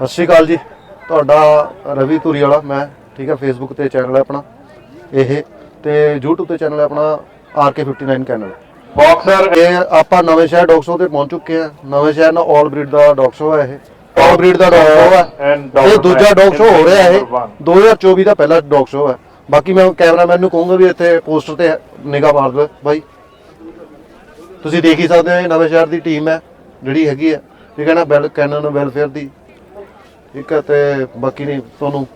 ਸਤਿ ਸ਼੍ਰੀ ਅਕਾਲ ਜੀ। ਤੁਹਾਡਾ ਰਵੀ ਧੂਰੀ ਵਾਲਾ ਮੈਂ ਠੀਕ ਹੈ ਫੇਸਬੁੱਕ ਤੇ ਚੈਨਲ ਹੈ ਆਪਣਾ ਇਹ। ਤੇ YouTube ਤੇ ਚੈਨਲ ਹੈ ਆਪਣਾ RK59 ਚੈਨਲ ਬਾਕਸਰ ਇਹ ਆਪਾਂ ਨਵੇਂ ਸ਼ਹਿਰ ਡੌਗ ਸ਼ੋ ਤੇ ਪਹੁੰਚ ਚੁੱਕੇ ਹਾਂ। ਨਵੇਂ ਸ਼ਹਿਰ ਨਾਲ ਆਲ ਬਰੀਡ ਦਾ ਡੌਗ ਸ਼ੋ ਹੈ ਇਹ। ਆਲ ਬਰੀਡ ਦਾ ਡੌਗ ਸ਼ੋ ਹੈ ਇਹ ਦੂਜਾ ਡੌਗ ਸ਼ੋ ਹੋ ਰਿਹਾ ਇਹ। Number one. 2024 ਦਾ ਪਹਿਲਾ ਡੌਗ ਸ਼ੋ ਹੈ। ਬਾਕੀ ਮੈਂ ਕੈਮਰਾਮੈਨ ਨੂੰ ਕਹੂੰਗਾ ਵੀ ਇੱਥੇ ਪੋਸਟਰ ਤੇ ਨਿਗਾਹ ਮਾਰ ਦਿਓ ਬਾਈ। ਤੁਸੀਂ ਦੇਖ ਹੀ ਸਕਦੇ ਹੋ ਇਹ ਨਵੇਂ ਸ਼ਹਿਰ ਦੀ ਟੀਮ ਹੈ ਜਿਹੜੀ ਹੈਗੀ ਹੈ। ਠੀਕ ਹੈ ਨਾ ਵੈਲ ਕੈਨਨ ਵੈਲਫੇਅਰ ਦੀ। ਠੀਕ ਹੈ, ਤੇ ਬਾਕੀ ਨੇ ਤੁਹਾਨੂੰ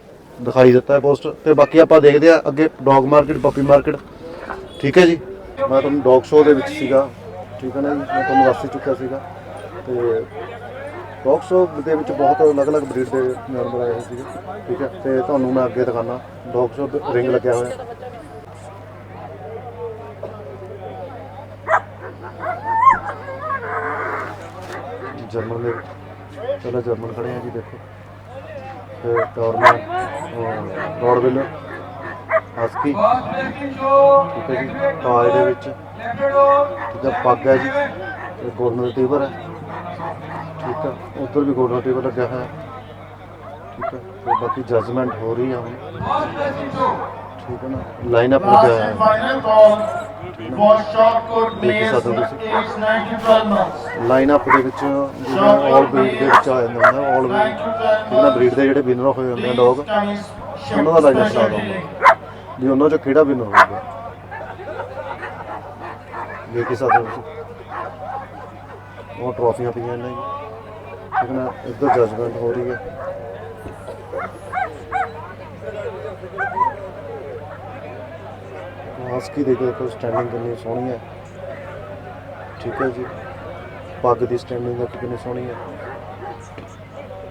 ਦਿਖਾਈ ਦਿੱਤਾ ਹੈ ਪੋਸਟ ਤੇ ਬਾਕੀ ਆਪਾਂ ਦੇਖਦੇ ਆ ਅੱਗੇ ਡੌਗ ਮਾਰਕੀਟ ਪੱਪੀ ਮਾਰਕੀਟ ਠੀਕ ਹੈ ਜੀ? ਮੈਂ ਤੁਹਾਨੂੰ ਡੌਗ ਸ਼ੋਅ ਦੇ ਵਿੱਚ ਸੀਗਾ। ਠੀਕ ਹੈ ਨਾ ਜੀ? ਮੈਂ ਤੁਹਾਨੂੰ ਦੱਸ ਹੀ ਚੁੱਕਿਆ ਸੀਗਾ। ਤੇ ਡੌਗ ਸ਼ੋਅ ਦੇ ਵਿੱਚ ਬਹੁਤ ਅਲੱਗ-ਅਲੱਗ ਬਰੀਡ ਦੇ ਜਾਨਵਰ ਆਏ ਹੋਏ ਸੀਗੇ। ਠੀਕ ਹੈ? ਤੇ ਤੁਹਾਨੂੰ ਮੈਂ ਅੱਗੇ ਦਿਖਾਣਾ ਡੌਗ ਸ਼ੋਅ ਰਿੰਗ ਲੱਗਿਆ ਹੋਇਆ। ਜਰਮਨ ਦੇ ਚਲੋ ਜਰਮਨ ਖੜੇ ਆ ਜੀ, ਦੇਖੋ। ਰੋਡਵਿਲ ਹਸਕੀ ਠੀਕ ਹੈ ਜੀ ਟਾਏ ਦੇ ਵਿੱਚ ਠੀਕ ਹੈ ਪੱਗ ਹੈ ਜੀ ਗੋਲਡਨ ਰਿਟਰੀਵਰ ਹੈ ਠੀਕ ਹੈ ਉਧਰ ਵੀ ਗੋਲਡਨ ਰਿਟਰੀਵਰ ਲੱਗਿਆ ਹੋਇਆ ਹੈ ਠੀਕ ਹੈ ਤੇ ਬਾਕੀ ਜਜਮੈਂਟ ਹੋ ਰਹੀ ਹੁਣ ਠੀਕ ਹੈ ਨਾ ਲਾਈਨ ਅਪ ਲੱਗਿਆ ਹੋਇਆ ਹੈ for short coat Thank you, males Sadhu. age 9 to 12 months. Line up ਦੇ ਵਿੱਚ ਜਿਵੇਂ ਆਲ ਬਰੀਡ ਦੇ ਵਿੱਚ ਆ ਜਾਂਦਾ ਹੁੰਦਾ ਆਲ 9 to 12 ਇਹਨਾਂ ਬਰੀਡ ਦੇ ਜਿਹੜੇ ਵਿਨਰ ਹੋਏ ਹੁੰਦੇ ਆ ਡੌਗ ਉਹਨਾਂ ਦਾ ਲਾਈਨ specialty. ਦਊਂਗਾ ਵੀ ਉਹਨਾਂ ਚੋਂ ਕਿਹੜਾ ਵਿਨਰ ਹੋਊਗਾ? ਦੇਖ ਕੇ ਸਕਦੇ ਹੋ ਤੁਸੀਂ ਉਹ ਟਰੋਫੀਆਂ ਪਈਆਂ ਨੇ ਜੀ। ਠੀਕ ਹੈ ਨਾ ਇੱਧਰ ਜਜਮੈਂਟ ਹੋ ਰਹੀ ਹੈ। ਹਸਕੀ ਦੇਖੋ ਦੇਖੋ ਸਟੈਂਡਿੰਗ ਕਿੰਨੀ ਸੋਹਣੀ ਹੈ। ਠੀਕ ਹੈ ਜੀ। ਪੱਗ ਦੀ ਸਟੈਂਡਿੰਗ ਦੇਖੋ ਕਿੰਨੀ ਸੋਹਣੀ ਹੈ।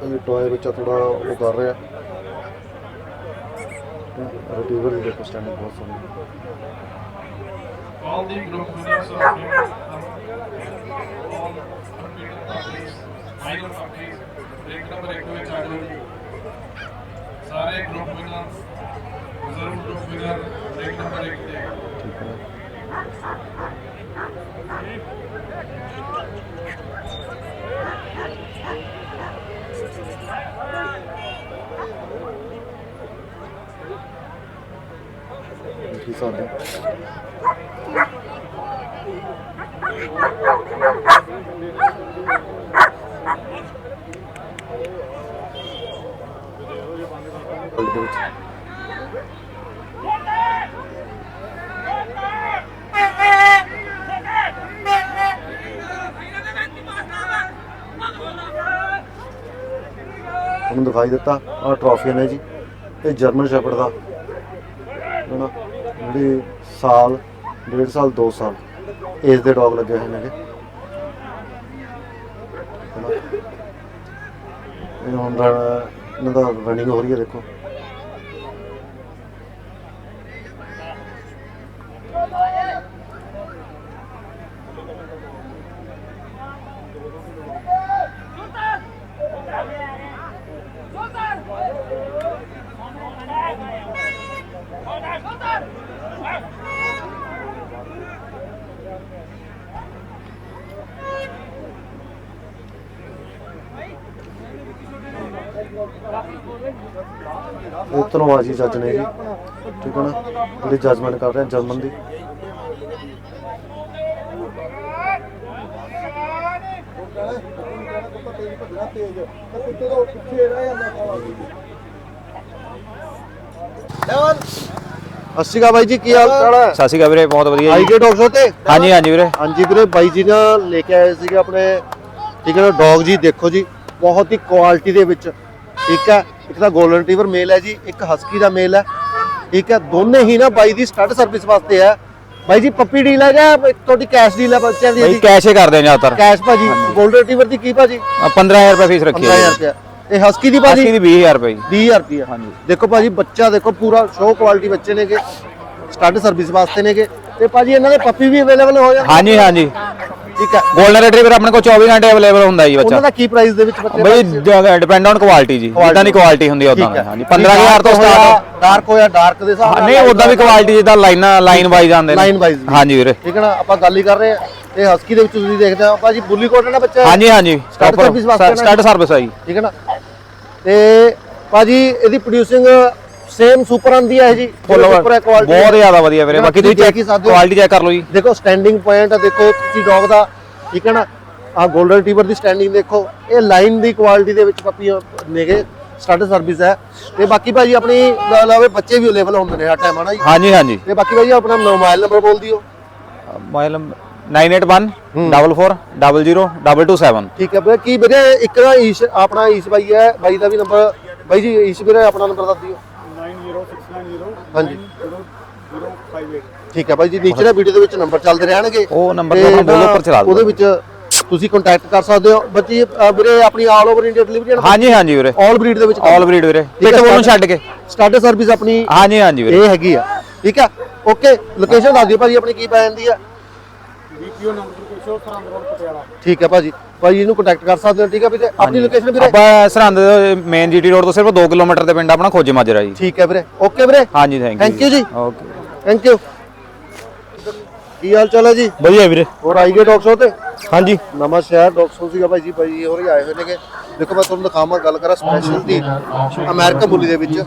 ਇਹ ਟੋਏ ਬੱਚਾ ਥੋੜਾ ਉਹ ਕਰ ਰਿਹਾ। ਰਿਟਰੀਵਰ ਦੀ ਦੇਖੋ ਸਟੈਂਡਿੰਗ ਬਹੁਤ ਸੋਹਣੀ ਹੈ। All the group winners of all unbeaten puppies, minor puppies, ਵਿੱਚ ਆ ਜਾਓ ਸਾਰੇ group winner reserve group winner break number ਇੱਕ ਤੇ ਠੀਕ ਹੈ ਕੀ ਸਾਡੇ ਦੇ ਵਿੱਚ ਤੁਹਾਨੂੰ ਦਿਖਾਈ ਦਿੱਤਾ, ਆਹ ਟਰੋਫੀਆਂ ਨੇ ਜੀ। ਇਹ ਜਰਮਨ ਸ਼ੈਪਰਡ ਦਾ। ਹਨਾ, ਜਿਹੜੀ ਸਾਲ, ਡੇਢ ਸਾਲ 2 ਸਾਲ ਏਜ ਦੇ ਡੌਗ ਲੱਗੇ ਹੋਏ ਨੇਗੇ ਇਹ। ਹੁਣ ਰਨ- ਇਹਨਾਂ ਦਾ ਰਨਿੰਗ ਹੋ ਰਹੀ ਹੈ, ਦੇਖੋ। ਇਹ ਧੰਨਵਾਦ ਜੱਜ ਨੇ ਜੀ ਠੀਕ ਹੈ ਨਾ? ਜਿਹੜੀ ਜਜਮੈਂਟ ਕਰ ਰਹੇ ਆ ਜਰਮਨ ਦੀ। ਸਤਿ ਸ਼੍ਰੀ ਅਕਾਲ ਬਾਈ ਜੀ ਕੀ ਹਾਲ? ਚਾਲ ਹੈ ਸਤਿ ਸ਼੍ਰੀ ਅਕਾਲ ਵੀਰੇ ਬਹੁਤ ਵਧੀਆ ਆਈ ਜੀ। ਕੇ ਡੌਗ ਸ਼ੋ ਤੇ? ਹਾਂਜੀ ਹਾਂਜੀ ਵੀਰੇ। ਹਾਂਜੀ ਵੀਰੇ ਬਾਈ ਜੀ ਨਾ ਲੈ ਕੇ ਆਏ ਸੀਗੇ ਆਪਣੇ ਠੀਕ ਹੈ ਨਾ ਡੌਗ ਜੀ ਦੇਖੋ ਜੀ ਬਹੁਤ ਹੀ ਕੁਆਲਿਟੀ ਦੇ ਵਿੱਚ ਠੀਕ ਹੈ ਇੱਕ ਤਾਂ ਗੋਲਡਨ ਰਿਟਰੀਵਰ ਮੇਲ ਹੈ ਜੀ ਇੱਕ ਹਸਕੀ ਦਾ ਮੇਲ ਹੈ। ਠੀਕ ਹੈ ਦੋਨੇ ਹੀ ਨਾ ਬਾਈ ਦੀ ਸਟੱਡ ਸਰਵਿਸ ਵਾਸਤੇ ਹੈ। ਬਾਈ ਜੀ ਪੱਪੀ ਡੀਲ ਹੈ ਜਾਂ ਇੱਕ ਤੁਹਾਡੀ ਕੈਸ਼ ਡੀਲ ਹੈ ਬੱਚਿਆਂ ਬਈ ਦੀ ਕੈਸ਼ ਹੀ ਕਰਦੇ ਨੇ ਜ਼ਿਆਦਾਤਰ। ਕੈਸ਼ ਭਾਜੀ ਗੋਲਡਨ ਰਿਟਰੀਵਰ ਦੀ ਕੀ ਭਾਜੀ? ਆਹ 15000 ਰੁਪਏ ਫੀਸ ਰੱਖੀ 15000 ਰੁਪਏ। ਤੇ ਹਸਕੀ ਦੀ ਭਾਜੀ? ਦੀ 20000 ਰੁਪਏ ਜੀ। 20000 ਰੁਪਏ। ਹਾਂਜੀ। ਦੇਖੋ ਭਾਜੀ ਬੱਚਾ ਦੇਖੋ ਪੂਰਾ ਸ਼ੋ ਕੁਆਲਿਟੀ ਬੱਚੇ ਨੇਗੇ। ਸਟੱਡ ਸਰਵਿਸ ਵਾਸਤੇ ਨੇਗੇ। ਤੇ ਭਾਜੀ ਇਹਨਾਂ ਦੇ ਪੱਪੀ ਵੀ ਅਵੇਲੇਬਲ ਹੋ ਜਾਣਗੇ? ਹਾਂਜੀ ਹਾਂਜੀ। ਠੀਕ ਹੈ 골ਡਨ ਰਿਟਰੀਵਰ ਆਪਣੇ ਕੋਲ 24 ਘੰਟੇ ਅਵੇਲੇਬਲ ਹੁੰਦਾ ਜੀ ਉਹਨਾਂ ਬੱਚਾ ਦਾ ਕੀ ਪ੍ਰਾਈਸ ਦੇ ਵਿੱਚ ਬੱਚੇ ਬਈ ਡਿਪੈਂਡ ਔਨ ਕੁਆਲਿਟੀ ਜੀ। ਜਿੱਦਾਂ ਦੀ ਕੁਆਲਿਟੀ ਹੁੰਦੀ ਹੈ। ਉਦਾਂ। ਹਾਂਜੀ 15000 ਤੋਂ ਸਟਾਰਟ ਡਾਰਕ ਹੋਇਆ ਡਾਰਕ ਦੇ ਹਿਸਾਬ ਨਾਲ ਨਹੀਂ ਉਦਾਂ ਵੀ ਕੁਆਲਿਟੀ ਜਿੱਦਾਂ ਲਾਈਨਾਂ ਲਾਈਨ ਵਾਈਜ਼ ਆਉਂਦੇ ਨੇ। Line wise ਵੀ। ਹਾਂਜੀ ਵੀਰੇ। ਠੀਕ ਹੈ ਨਾ ਆਪਾਂ ਗੱਲ ਹੀ ਕਰ ਰਹੇ ਹਾਂ। ਤੇ ਹਸਕੀ ਦੇ ਵਿੱਚ ਤੁਸੀਂ ਦੇਖਦੇ ਹੋ ਭਾਜੀ ਬੁੱਲੀ ਕੋਟ ਦਾ ਬੱਚਾ। ਹਾਂਜੀ ਹਾਂਜੀ। Stud service ਵਾਸਤੇ ਨਾ- ਸਟਾਰਟ ਸਰਵਿਸ ਆ ਜੀ। ਠੀਕ ਹੈ ਨਾ। ਤੇ ਭਾਜੀ ਇਹਦੀ ਪ੍ਰੋਡਿਊਸਿੰਗ ਸੇਮ ਸੁਪਰ ਆਂਦੀ ਹੈ ਜੀ। ਫੁੱਲ ਸੁਪਰ ਹੈ ਕੁਆਲਿਟੀ ਬਹੁਤ ਜ਼ਿਆਦਾ ਵਧੀਆ ਵੀਰੇ। ਬਾਕੀ ਤੁਸੀਂ ਚੈੱਕ ਕੁਆਲਿਟੀ ਚੈੱਕ ਕਰ ਲਓ ਜੀ। ਦੇਖੋ ਸਟੈਂਡਿੰਗ ਪੁਆਇੰਟ ਦੇਖੋ ਤੁਸੀਂ ਡੌਗ ਦਾ ਠੀਕ ਹੈ ਨਾ? ਆ 골ਡਨ ਟੀਵਰ ਦੀ ਸਟੈਂਡਿੰਗ ਦੇਖੋ। ਇਹ ਲਾਈਨ ਦੀ ਕੁਆਲਿਟੀ ਦੇ ਵਿੱਚ ਪੱਪੀ ਨੇਗੇ ਸਟਾਰਟ ਸਰਵਿਸ ਹੈ। ਤੇ ਬਾਕੀ ਭਾਜੀ ਆਪਣੀ ਲਾਵੇ ਬੱਚੇ ਵੀ ਅਵੇਲੇਬਲ ਹੁੰਦੇ ਨੇ ਹਰ ਟਾਈਮ ਹਨਾ ਜੀ? ਹਾਂਜੀ ਹਾਂਜੀ। ਤੇ ਬਾਕੀ ਭਾਜੀ ਆਪਣਾ ਮੋਬਾਈਲ ਨੰਬਰ ਬੋਲ ਦਿਓ ਮੋਬਾਈਲ 981 44 00 227 ਠੀਕ ਹੈ ਵੀਰੇ ਕੀ ਵੀਰੇ ਇੱਕ ਨਾ ਈਸ਼ ਆਪਣਾ ਈਸ਼ ਬਾਈ ਹੈ ਬਾਈ ਦਾ ਵੀ ਨੰਬਰ ਬਾਈ ਜੀ ਈਸ਼ ਵੀਰੇ ਆਪਣਾ ਨੰਬਰ ਦੱਸ ਦਿਓ। 90690 ਹਾਂਜੀ। 058 ਠੀਕ ਹੈ ਬਾਈ ਜੀ ਨੀਚੇ ਨਾ ਵੀਡੀਓ ਦੇ ਵਿੱਚ ਨੰਬਰ ਚੱਲਦੇ ਰਹਿਣਗੇ। ਉਹ number ਤੇ ਤੋਂ ਆਪਣਾ ਬੋਲੋ ਉੱਪਰ ਚਲਾ ਦਿਓ। ਉਹਦੇ ਵਿੱਚ ਤੁਸੀਂ ਕੰਟੈਕਟ ਕਰ ਸਕਦੇ ਹੋ। ਬੱਚੀ ਵੀਰੇ ਆਪਣੀ ਆਲ ਓਵਰ ਇੰਡੀਆ ਡਿਲੀਵਰੀ ਹਾਂਜੀ ਹਾਂਜੀ ਵੀਰੇ। ਆਲ ਬਰੀਡ ਦੇ ਵਿੱਚ ਆਲ ਬਰੀਡ ਵੀਰੇ। ਪਿੱਟ ਨੂੰ ਛੱਡ ਕੇ। ਸਟਾਰਟਰ ਸਰਵਿਸ ਆਪਣੀ ਹਾਂਜੀ ਹਾਂਜੀ ਵੀਰੇ। ਇਹ ਹੈਗੀ ਆ। ਠੀਕ ਆ ਓਕੇ ਲੋਕੇਸ਼ਨ ਦੱਸ ਦਿਓ ਭਾਜੀ ਆਪਣੀ ਕੀ ਪੈ ਜਾਂਦੀ ਆ। ਬੀਪੀਓ ਨੰਬਰ ਕੋਸ਼ੋ ਸਰਹੰਦ ਰੋਡ ਪਟਿਆਲਾ। ਠੀਕ ਆ ਭਾਜੀ। ਭਾਜੀ ਇਹਨੂੰ ਕੰਟੈਕਟ ਕਰ ਸਕਦੇ ਹੋ ਠੀਕ ਆ ਵੀਰੇ? ਆਪਣੀ ਲੋਕੇਸ਼ਨ ਵੀਰੇ? ਆਪਾਂ ਸਰਹੰਦ ਮੇਨ ਜੀਟੀ ਰੋਡ ਤੋਂ ਸਿਰਫ 2 ਕਿਲੋਮੀਟਰ ਤੇ ਪਿੰਡ ਆਪਣਾ ਖੋਜੇ ਮਾਜਰਾ ਜੀ। ਠੀਕ ਹੈ ਵੀਰੇ। ਓਕੇ ਵੀਰੇ? ਹਾਂਜੀ ਥੈਂਕ ਯੂ Thank you ਜੀ। ਓਕੇ ਥੈਂਕ ਯੂ ਕੀ ਹਾਲ ਚਾਲ ਹੈ ਜੀ? ਵਧੀਆ ਵੀਰੇ। ਹੋਰ ਆਈ ਗਏ ਡਾਕਟਰ ਤੇ? ਹਾਂਜੀ। ਨਵਾਂ ਸ਼ਹਿਰ ਡਾਕਟਰ ਸੀਗਾ ਭਾਈ ਜੀ ਭਾਈ ਹੋਰ ਹੀ ਆਏ ਹੋਏ ਨੇਗੇ। ਦੇਖੋ ਮੈਂ ਤੁਹਾਨੂੰ ਦਿਖਾਵਾਂ ਗੱਲ ਕਰਾਂ ਸਪੈਸ਼ਲ ਦੀ। ਅਮਰੀਕਨ ਬੁੱਲੀ ਦੇ ਵਿੱਚ।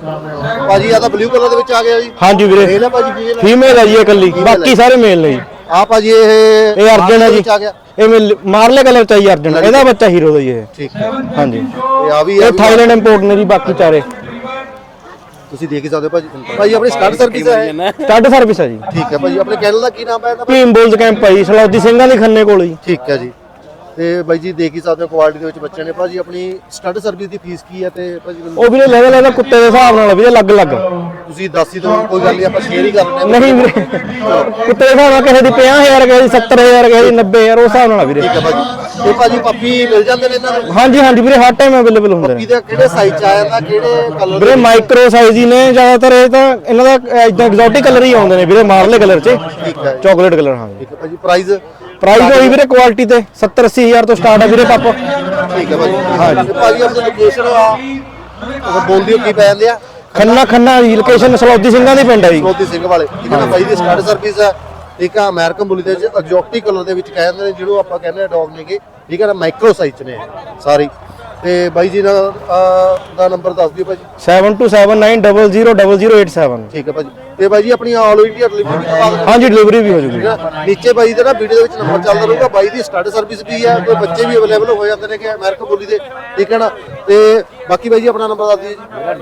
ਭਾਜੀ ਆ ਤਾਂ ਬਲੂ ਕਲਰ ਦੇ ਵਿੱਚ ਆ ਗਿਆ ਜੀ। ਹਾਂਜੀ ਇਹ ਵੀਰੇ ਨਾ ਭਾਜੀ। ਫੀਮੇਲ ਹੈ ਜੀ ਇਹ ਇਕੱਲੀ। ਬਾਕੀ ਹੈ। ਸਾਰੇ ਮੇਲ ਨੇ ਜੀ। ਆ ਭਾਜੀ ਇਹ ਇਹ ਅਰਜਨ ਹੈ ਜੀ। ਆ ਗਿਆ। ਮੇਲ- ਮਾਰਲੇ ਕਲਰ ਚ ਹੈ ਜੀ ਅਰਜਨ ਇਹਦਾ ਬੱਚਾ ਹੀਰੋ ਦਾ ਜੀ ਇਹ। ਠੀਕ ਹੈ। ਹਾਂਜੀ। ਇਹ ਆ ਵੀ ਇਹ ਥਾਈਲੈਂਡ ਇੰਪੋਰਟ ਨੇ ਜੀ ਬਾਕੀ ਚਾਰੇ। ਤੁਸੀਂ ਦੇਖ ਹੀ ਸਕਦੇ ਹੋ ਭਾਜੀ। ਭਾਜੀ ਆਪਣੀ ਸਟਾਰਟ ਸਰਵਿਸ ਹੈ। ਸਟੱਡ ਸਰਵਿਸ ਹੈ ਜੀ। ਠੀਕ ਹੈ ਭਾਜੀ ਆਪਣੇ ਕੈਨਲ ਦਾ ਕੀ ਨਾਮ ਹੈ ਇਹਦਾ ਭੀਮ ਬੋਲਸ ਕੈਂਪ ਹੈ ਜੀ ਸਲੌਦੀ ਸਿੰਘਾਂ ਦੇ ਖੰਨੇ ਕੋਲ ਜੀ। ਠੀਕ ਹੈ ਜੀ। ਤੇ ਬਾਈ ਜੀ ਦੇਖ ਹੀ ਸਕਦੇ ਹੋ ਕੁਆਲਿਟੀ ਦੇ ਵਿੱਚ ਬੱਚੇ ਨੇ। ਭਾਜੀ ਆਪਣੀ ਸਟੱਡ ਸਰਵਿਸ ਦੀ ਫੀਸ ਕੀ ਹੈ ਤੇ ਭਾਜੀ ਉਹ ਵੀਰੇ ਲੈਵਲ ਇਹਦਾ ਕੁੱਤੇ ਦੇ ਹਿਸਾਬ ਨਾਲ ਵੀਰੇ ਅਲੱਗ ਅਲੱਗ। ਤੁਸੀਂ ਦੱਸ ਹੀ ਦਿਓ ਕੋਈ ਗੱਲ ਨਹੀਂ ਆਪਾਂ ਸ਼ੇਅਰ ਹੀ ਕਰ ਲੈਂਦੇ ਹਾਂ। ਨਹੀਂ ਵੀਰੇ। ਕੁੱਤੇ ਦੇ ਹਿਸਾਬ ਨਾਲ ਕਿਸੇ ਦੀ 50000 ਕਿਸੇ ਦੀ 70000 ਕਿਸੇ ਦੀ 90000 ਉਸ ਹਿਸਾਬ ਨਾਲ ਵੀਰੇ। ਠੀਕ ਹੈ ਭਾਜੀ। ਇਹ ਭਾਜੀ ਪੱਪੀ ਮਿਲ ਜਾਂਦੇ ਨੇ ਇਹਨਾਂ ਦੇ ਹਾਂਜੀ ਹਾਂਜੀ ਵੀਰੇ ਹਰ ਟਾਈਮ ਅਵੇਲੇਬਲ ਹੁੰਦੇ ਪੱਪੀ ਨੇ। ਦੇ ਕਿਹੜੇ ਸਾਈਜ਼ ਚ ਆ ਜਾਂਦਾ ਕਿਹੜੇ ਕਲਰ ਵੀਰੇ ਮਾਈਕਰੋ ਸਾਈਜ਼ ਹੀ ਨੇ ਜ਼ਿਆਦਾਤਰ ਇਹ ਤਾਂ ਇਹਨਾਂ ਦਾ ਇਦਾਂ ਐਗਜ਼ੋਟਿਕ ਕਲਰ ਹੀ ਆਉਂਦੇ ਨੇ ਵੀਰੇ ਮਾਰਲੇ ਕਲਰ 'ਚ। ਠੀਕ ਹੈ ਚਾਕਲੇਟ ਕਲਰ ਹਾਂ। ਠੀਕ ਹੈ ਭਾਜੀ ਪ੍ਰਾਈਸ ਪ੍ਰਾਈਸ ਹੋਈ ਵੀਰੇ ਕੁਆਲਿਟੀ ਤੇ 70 80 ਹਜ਼ਾਰ ਤੋਂ ਸਟਾਰਟ ਹੈ ਵੀਰੇ ਪਾਪਾ ਠੀਕ ਹੈ ਭਾਜੀ। ਹਾਂਜੀ ਭਾਜੀ ਆਪਣੀ ਲੋਕੇਸ਼ਨ ਆ ਉਹ ਬੋਲ ਦਿਓ ਕੀ ਪੈ ਜਾਂਦੇ ਆ ਖੰਨਾ ਖੰਨਾ ਲੋਕੇਸ਼ਨ ਸਲੌਦੀ ਸਿੰਘਾਂ ਦੀ ਪਿੰਡ ਹੈ ਜੀ। ਮੋਦੀ ਸਿੰਘ ਵਾਲੇ। ਠੀਕ ਹੈ ਨਾ ਬਾਈ ਦੀ ਸਟਾਰਟ ਸਰਵਿਸ ਹੈ ਠੀਕ ਆ ਅਮਰੀਕਨ ਬੁਲੀ ਦੇ ਵਿੱਚ ਐਗਜ਼ੋਟਿਕ ਕਲਰ ਦੇ ਵਿੱਚ ਕਹਿੰਦੇ ਨੇ ਜਿਹਨੂੰ ਆਪਾਂ ਕਹਿੰਦੇ ਆ ਡੌਗ ਨੇਗੇ। ਠੀਕ ਹੈ ਨਾ ਮਾਈਕਰੋ ਸਾਈਜ਼ ਨੇ ਸਾਰੀ। ਤੇ ਬਾਈ ਜੀ ਦਾ ਨੰਬਰ ਦੱਸ ਦਿਓ ਭਾਜੀ 7279000087 ਠੀਕ ਹੈ ਭਾਜੀ ਤੇ ਬਾਈ ਜੀ ਆਪਣੀ ਆਲ ਇੰਡੀਆ ਡਿਲੀਵਰੀ ਵੀ ਕਰਵਾ ਦਿੰਦੇ ਹਾਂਜੀ ਡਿਲੀਵਰੀ ਵੀ ਹੋ ਜੂਗੀ। ਠੀਕ ਨੀਚੇ ਬਾਈ ਦਾ ਨਾ ਵੀਡੀਓ ਦੇ ਵਿੱਚ ਨੰਬਰ ਚੱਲਦਾ ਰਹੂਗਾ ਬਾਈ ਦੀ ਸਟਾਰਟ ਸਰਵਿਸ ਵੀ ਹੈ ਕੋਈ ਬੱਚੇ ਵੀ ਅਵੇਲੇਬਲ ਹੋ ਜਾਂਦੇ ਨੇ ਕਿ ਅਮਰੀਕਨ ਬੋਲੀ ਦੇ ਠੀਕ ਹੈ ਨਾ? ਤੇ ਬਾਕੀ ਬਾਈ ਜੀ ਆਪਣਾ ਨੰਬਰ ਦੱਸ ਦਿਓ ਜੀ। ਏਟ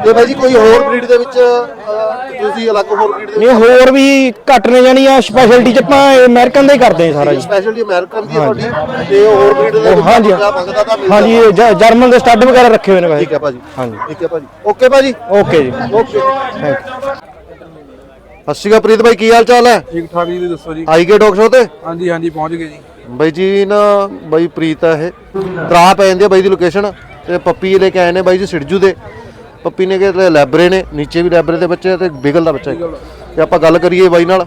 ਤੇ ਬਾਈ ਜੀ ਕੋਈ ਹੋਰ ਬਰੀਡ ਦੇ ਵਿੱਚ ਅਹ, ਤੁਸੀਂ ਅਲੱਗ ਹੋਰ ਬਰੀਡ ਦੇ ਨਹੀਂ ਹੋਰ ਵੀ ਘੱਟ ਨੇ ਜਾਣੀ ਆ ਸਪੈਸ਼ਲਟੀ ਚ ਆਪਾਂ ਅਮਰੀਕਨ ਦਾ ਹੀ ਕਰਦੇ ਹਾਂ ਸਾਰਾ ਜੀ। ਸਪੈਸ਼ਲਟੀ ਅਮਰੀਕਨ ਦੀ ਹੈ ਤੁਹਾਡੀ ਤੇ ਹੋਰ ਬਰੀਡ ਦੇ ਵਿੱਚ ਹਾਂਜੀ। ਮੰਗਦਾ ਤਾਂ ਹਾਂਜੀ ਇਹ ਜ- ਜਰਮਨ ਦੇ ਸਟੱਡ ਵਗੈਰਾ ਰੱਖੇ ਹੋਏ ਨੇ ਵੈਸੇ ਠੀਕ ਹੈ ਭਾਜੀ। ਹਾਂਜੀ। ਠੀਕ ਹੈ ਭਾਜੀ। ਓਕੇ ਭਾਜੀ। ਓਕੇ ਜੀ। ਓਕੇ ਥੈਂਕ ਸਤਿ ਸ਼੍ਰੀ ਅਕਾਲ ਪ੍ਰੀਤ ਭਾਈ ਕੀ ਹਾਲ ਚਾਲ ਹੈ? ਠੀਕ ਠਾਕ ਜੀ ਦੱਸੋ ਜੀ? ਆਈ ਗਏ ਡਾਕਟਰ ਸ਼ੋ ਤੇ? ਹਾਂਜੀ ਹਾਂਜੀ ਪਹੁੰਚ ਗਏ ਜੀ। ਬਾਈ ਜੀ ਨਾ ਬਾਈ ਪ੍ਰੀਤ ਆ ਇਹ। ਤਰਾ ਪੈ ਜਾਂਦੀ ਆ ਬਾਈ ਦੀ ਲੋਕੇਸ਼ਨ ਤੇ ਪੱਪੀ ਲੈ ਕੇ ਆਏ ਨੇ ਬਾਈ ਜੀ ਸਿੜਜੂ ਦੇ। ਪੱਪੀ ਨੇ ਕਿ ਲੈਬਰੇ ਨੇ ਨੀਚੇ ਵੀ ਲੈਬਰੇ ਦੇ ਬੱਚੇ ਤੇ ਬਿਗਲ ਦਾ ਬੱਚਾ ਹੈ ਤੇ ਆਪਾਂ ਗੱਲ ਕਰੀਏ ਬਾਈ ਨਾਲ।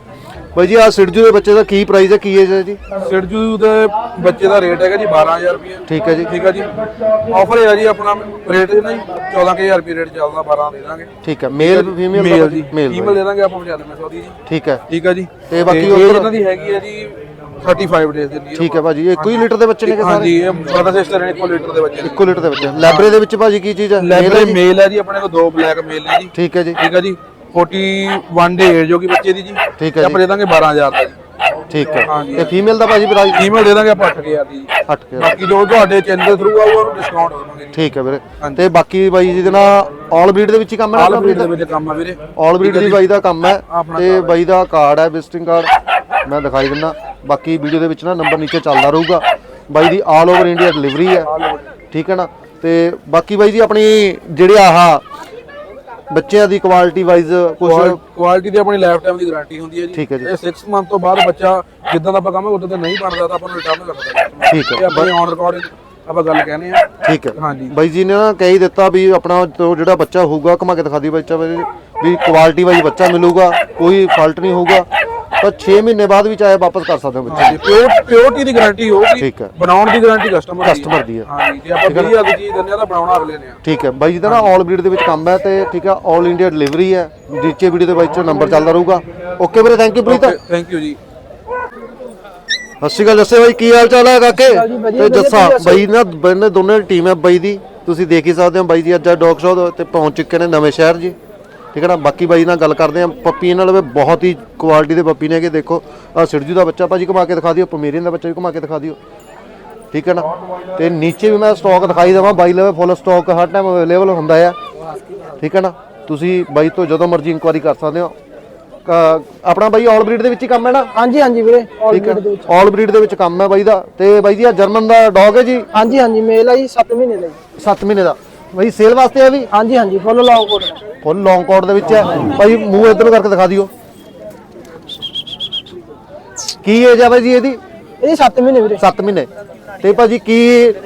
ਬਾਈ ਜੀ ਆ ਸਿੜਜੂ ਦੇ ਬੱਚੇ ਦਾ ਕੀ ਪ੍ਰਾਈਸ ਹੈ? ਕੀ ਹੈ ਜੀ? ਸਿਰਜੂ ਦੇ ਬੱਚੇ ਦਾ ਰੇਟ ਹੈਗਾ ਜੀ 12000 ਰੁਪਏ ਠੀਕ ਹੈ ਜੀ। ਠੀਕ ਹੈ ਜੀ। ਆਫਰ ਹੈ ਜੀ ਆਪਣਾ ਰੇਟ ਨਹੀਂ 14000 ਰੁਪਏ ਰੇਟ ਚੱਲਦਾ 12 ਦੇ ਦਾਂਗੇ। ਠੀਕ ਹੈ। ਮੇਲ ਫੀਮੇਲ ਮੇਲ ਜੀ। ਮੇਲ ਫੀਮੇਲ ਦੇ ਦਾਂਗੇ ਆਪਾਂ 9500 ਦੀ ਜੀ। ਠੀਕ ਹੈ। ਠੀਕ ਹੈ ਜੀ। ਤੇ ਬਾਕੀ ਇਹਨਾਂ ਦੀ ਹੈਗੀ ਹੈ ਜੀ 35 ਡੇਜ਼ ਦੀ ਹੈ ਠੀਕ ਹੈ ਭਾਜੀ ਇੱਕੋ ਹੀ ਲੀਟਰ ਦੇ ਬੱਚੇ ਨੇ ਕਿ ਸਾਰੇ? ਹਾਂਜੀ ਇਹ ਬ੍ਰਦਰ ਸਿਸਟਰ ਨੇ ਇੱਕੋ ਲੀਟਰ ਦੇ ਬੱਚੇ ਨੇ। ਇੱਕੋ ਲੀਟਰ ਦੇ ਬੱਚੇ ਲੈਬਰੇ ਦੇ ਵਿੱਚ ਭਾਜੀ ਕੀ ਚੀਜ਼ ਹੈ? ਲੈਬਰੇ? ਮੇਲ ਹੈ ਜੀ? ਆਪਣੇ ਕੋਲ ਦੋ ਬਲੈਕ ਮੇਲ ਨੇ ਜੀ। ਠੀਕ ਹੈ ਜੀ। ਠੀਕ ਹੈ ਜੀ। 41 ਡੇ ਏਜ ਹੋਗੀ ਬੱਚੇ ਦੀ ਜੀ। ਠੀਕ ਹੈ ਤੇ ਆਪਾਂ ਦੇ ਦਾਂਗੇ 12000 ਦਾ ਜੀ। ਠੀਕ ਹੈ। ਹਾਂਜੀ। ਤੇ ਫੀਮੇਲ ਦਾ ਭਾਜੀ ਪ੍ਰਾਈਸ ਫੀਮੇਲ ਦੇ ਦਾਂਗੇ ਆਪਾਂ 8000 ਦੀ ਜੀ। 8 ਕੇ ਬਾਕੀ ਜੋ ਤੁਹਾਡੇ ਚੈਨਲ ਦੇ ਥਰੂ ਆਊਗਾ ਉਹਨੂੰ ਡਿਸਕਾਊਂਟ ਦੇਵਾਂਗੇ ਜੀ। ਠੀਕ ਹੈ ਵੀਰੇ। ਤੇ ਬਾਕੀ ਬਾਈ ਜੀ ਦੇ ਨਾਲ ਆਲ ਬਰੀਡ ਦੇ ਵਿੱਚ ਹੀ ਕੰਮ ਹੈ ਆਲ ਬਰੀਡ ਦੇ ਵਿੱਚ ਕੰਮ ਆ ਵੀਰੇ। ਆਲ ਬਰੀਡ ਦੀ ਬਾਈ ਦਾ ਕੰਮ ਹੈ। ਆਪਣਾ ਤੇ ਬਾਈ ਦਾ ਕਾਰਡ ਹੈ ਵਿਜ਼ਿਟਿੰਗ ਕਾਰਡ ਮੈਂ ਦਿਖਾਈ ਦਿੰਦਾ। ਬਾਕੀ ਵੀਡੀਓ ਦੇ ਵਿੱਚ ਨਾ ਨੰਬਰ ਨੀਚੇ ਚੱਲਦਾ ਰਹੂਗਾ। By the all over India delivery ਹੈ। ਠੀਕ ਹੈ ਨਾ? ਤੇ ਬਾਕੀ ਬਾਈ ਜੀ ਆਪਣੀ ਜਿਹੜੇ ਆਹ ਬੱਚਿਆਂ ਦੀ ਕੁਆਲਿਟੀ ਵਾਈਜ਼ ਕੁਝ ਕੁਆਲਿਟੀ ਦੀ ਆਪਣੀ ਲਾਈਫ ਟਾਈਮ ਦੀ ਗਾਰੰਟੀ ਹੁੰਦੀ ਹੈ ਜੀ ਠੀਕ ਹੈ ਜੀ। ਇਹ 6 ਮੰਥ ਤੋਂ ਬਾਅਦ ਬੱਚਾ ਜਿੱਦਾਂ ਦਾ ਆਪਾਂ ਕੰਮ ਉਦੋਂ ਤੇ ਨਹੀਂ ਬਣਦਾ ਤਾਂ ਆਪਾਂ ਨੂੰ ਰਿਟਰਨ ਕਰ ਸਕਦੇ ਠੀਕ ਹੈ। ਇਹ ਆਪਣੀ ਔਨ ਰਿਕਾਰਡ ਆਪਾਂ ਗੱਲ ਕਹਿੰਦੇ ਆ ਠੀਕ ਹੈ ਹਾਂਜੀ। ਬਾਈ ਜੀ ਨੇ ਨਾ ਕਹਿ ਦਿੱਤਾ ਵੀ ਆਪਣਾ ਜੋ ਜਿਹੜਾ ਬੱਚਾ ਹੋਊਗਾ ਘੁਮਾ ਕੇ ਦਿਖਾ ਦੀ ਬੱਚਾ ਵੀ ਵੀ ਕੁਆਲਿਟੀ ਵਾਈਜ਼ ਬੱਚਾ ਮਿਲੂਗਾ ਕੋਈ ਫਾਲਟ ਨਹੀਂ ਹੋਊਗਾ ਤਾਂ 6 ਮਹੀਨੇ ਬਾਅਦ ਵੀ ਚਾਹੇ ਵਾਪਸ ਕਰ ਸਕਦੇ ਹੋ ਬੱਚੇ। ਪਿਓਰ ਪਿਓਰਟੀ ਦੀ ਗਾਰੰਟੀ ਹੋਊਗੀ? ਠੀਕ ਹੈ। ਬਣਾਉਣ ਦੀ ਗਾਰੰਟੀ ਕਸਟਮਰ Customer ਦੀ ਹੈ। ਹਾਂਜੀ ਜੇ ਆਪਾਂ 20000 ਦੀ ਚੀਜ਼ ਦਿੰਦੇ ਆ ਤਾਂ ਬਣਾਉਣਾ ਅਗਲੇ ਨੇ। ਆ ਠੀਕ ਹੈ। ਬਾਈ ਜੀ ਦਾ ਨਾ ਆਲ ਬਰੀਡ ਦੇ ਵਿੱਚ ਕੰਮ ਹੈ ਤੇ ਠੀਕ ਹੈ ਆਲ ਇੰਡੀਆ ਡਿਲੀਵਰੀ ਹੈ। ਨੀਚੇ ਵੀਡੀਓ ਦੇ ਵਿੱਚ ਨੰਬਰ ਚੱਲਦਾ ਰਹੂਗਾ। ਓਕੇ ਵੀਰੇ thank you Preet. Thank you ਜੀ। ਸਤਿ ਸ਼੍ਰੀ ਅਕਾਲ ਜੱਸੇ ਬਾਈ ਕੀ ਹਾਲ ਚਾਲ ਹੈ ਕਾਕੇ? ਤੇ ਜੱਸਾ ਬਾਈ ਨਾ ਬੰਨੇ ਦੋਨੇ ਟੀਮ ਹੈ ਬਾਈ ਦੀ। ਤੁਸੀਂ ਦੇਖ ਹੀ ਸਕਦੇ ਹੋ ਬਾਈ ਜੀ ਅੱਜ ਡੌਗ ਸ਼ੋਅ ਤੇ ਪਹੁੰਚ ਚੁੱਕੇ ਨੇ ਨਵੇਂ ਸ਼ਹਿਰ ਜੀ। ਠੀਕ ਹੈ ਨਾ? ਬਾਕੀ ਬਾਈ ਨਾਲ ਗੱਲ ਕਰਦੇ ਆ ਪੱਪੀ ਨਾਲ ਬਹੁਤ ਹੀ ਕੁਆਲਿਟੀ ਦੇ ਪੱਪੀ ਨੇ ਕਿ ਦੇਖੋ ਆ ਸਿਰਜੂ ਦਾ ਬੱਚਾ ਭਾਜੀ ਘੁਮਾ ਕੇ ਦਿਖਾ ਦਿਓ ਪਮੇਰੀਅਨ ਦਾ ਬੱਚਾ ਵੀ ਘੁਮਾ ਕੇ ਦਿਖਾ ਦਿਓ। ਠੀਕ ਹੈ ਨਾ? ਤੇ ਨੀਚੇ ਵੀ ਮੈਂ ਸਟਾਕ ਦਿਖਾਈ ਦੇਵਾਂ। ਬਾਈ ਲਵੇ ਫੁੱਲ ਸਟਾਕ ਹਰ ਟਾਈਮ ਅਵੇਲੇਬਲ ਹੁੰਦਾ ਆ। ਠੀਕ ਹੈ ਨਾ? ਤੁਸੀਂ ਬਾਈ ਤੋਂ ਜਦੋਂ ਮਰਜ਼ੀ ਇਨਕੁਆਰੀ ਕਰ ਸਕਦੇ ਹੋ। ਆਪਣਾ ਬਾਈ ਆਲ ਬਰੀਡ ਦੇ ਵਿੱਚ ਹੀ ਕੰਮ ਹੈ ਨਾ? ਹਾਂਜੀ ਹਾਂਜੀ ਵੀਰੇ ਠੀਕ ਹੈ। ਆਲ ਬਰੀਡ ਦੇ ਵਿੱਚ ਕੰਮ ਹੈ ਬਾਈ ਦਾ। ਤੇ ਬਾਈ ਜੀ ਆ ਜਰਮਨ ਦਾ ਡੌਗ ਹੈ ਜੀ? ਹਾਂਜੀ ਹਾਂਜੀ ਮੇਲ ਆ ਜੀ 7 ਮਹੀਨੇ ਦਾ ਜੀ। 7 ਮਹੀਨੇ ਦਾ। ਬਾਈ ਸੇਲ ਵਾਸਤੇ ਆ ਵੀ? ਹਾਂਜੀ ਹਾਂਜੀ ਫੁੱਲ ਲੌਂਗ ਕੋਟ ਫੁੱਲ ਲੌਂਗ ਕੋਟ ਦੇ ਵਿੱਚ ਹੈ। ਭਾਈ ਮੂੰਹ ਇਧਰ ਕਰਕੇ ਦਿਖਾ ਦਿਓ। ਕੀ ਏਜ ਹੈ ਬਾਈ ਜੀ ਇਹਦੀ? ਇਹਦੀ 7 ਮਹੀਨੇ ਵੀਰੇ। 7 ਮਹੀਨੇ। ਤੇ ਭਾਜੀ ਕੀ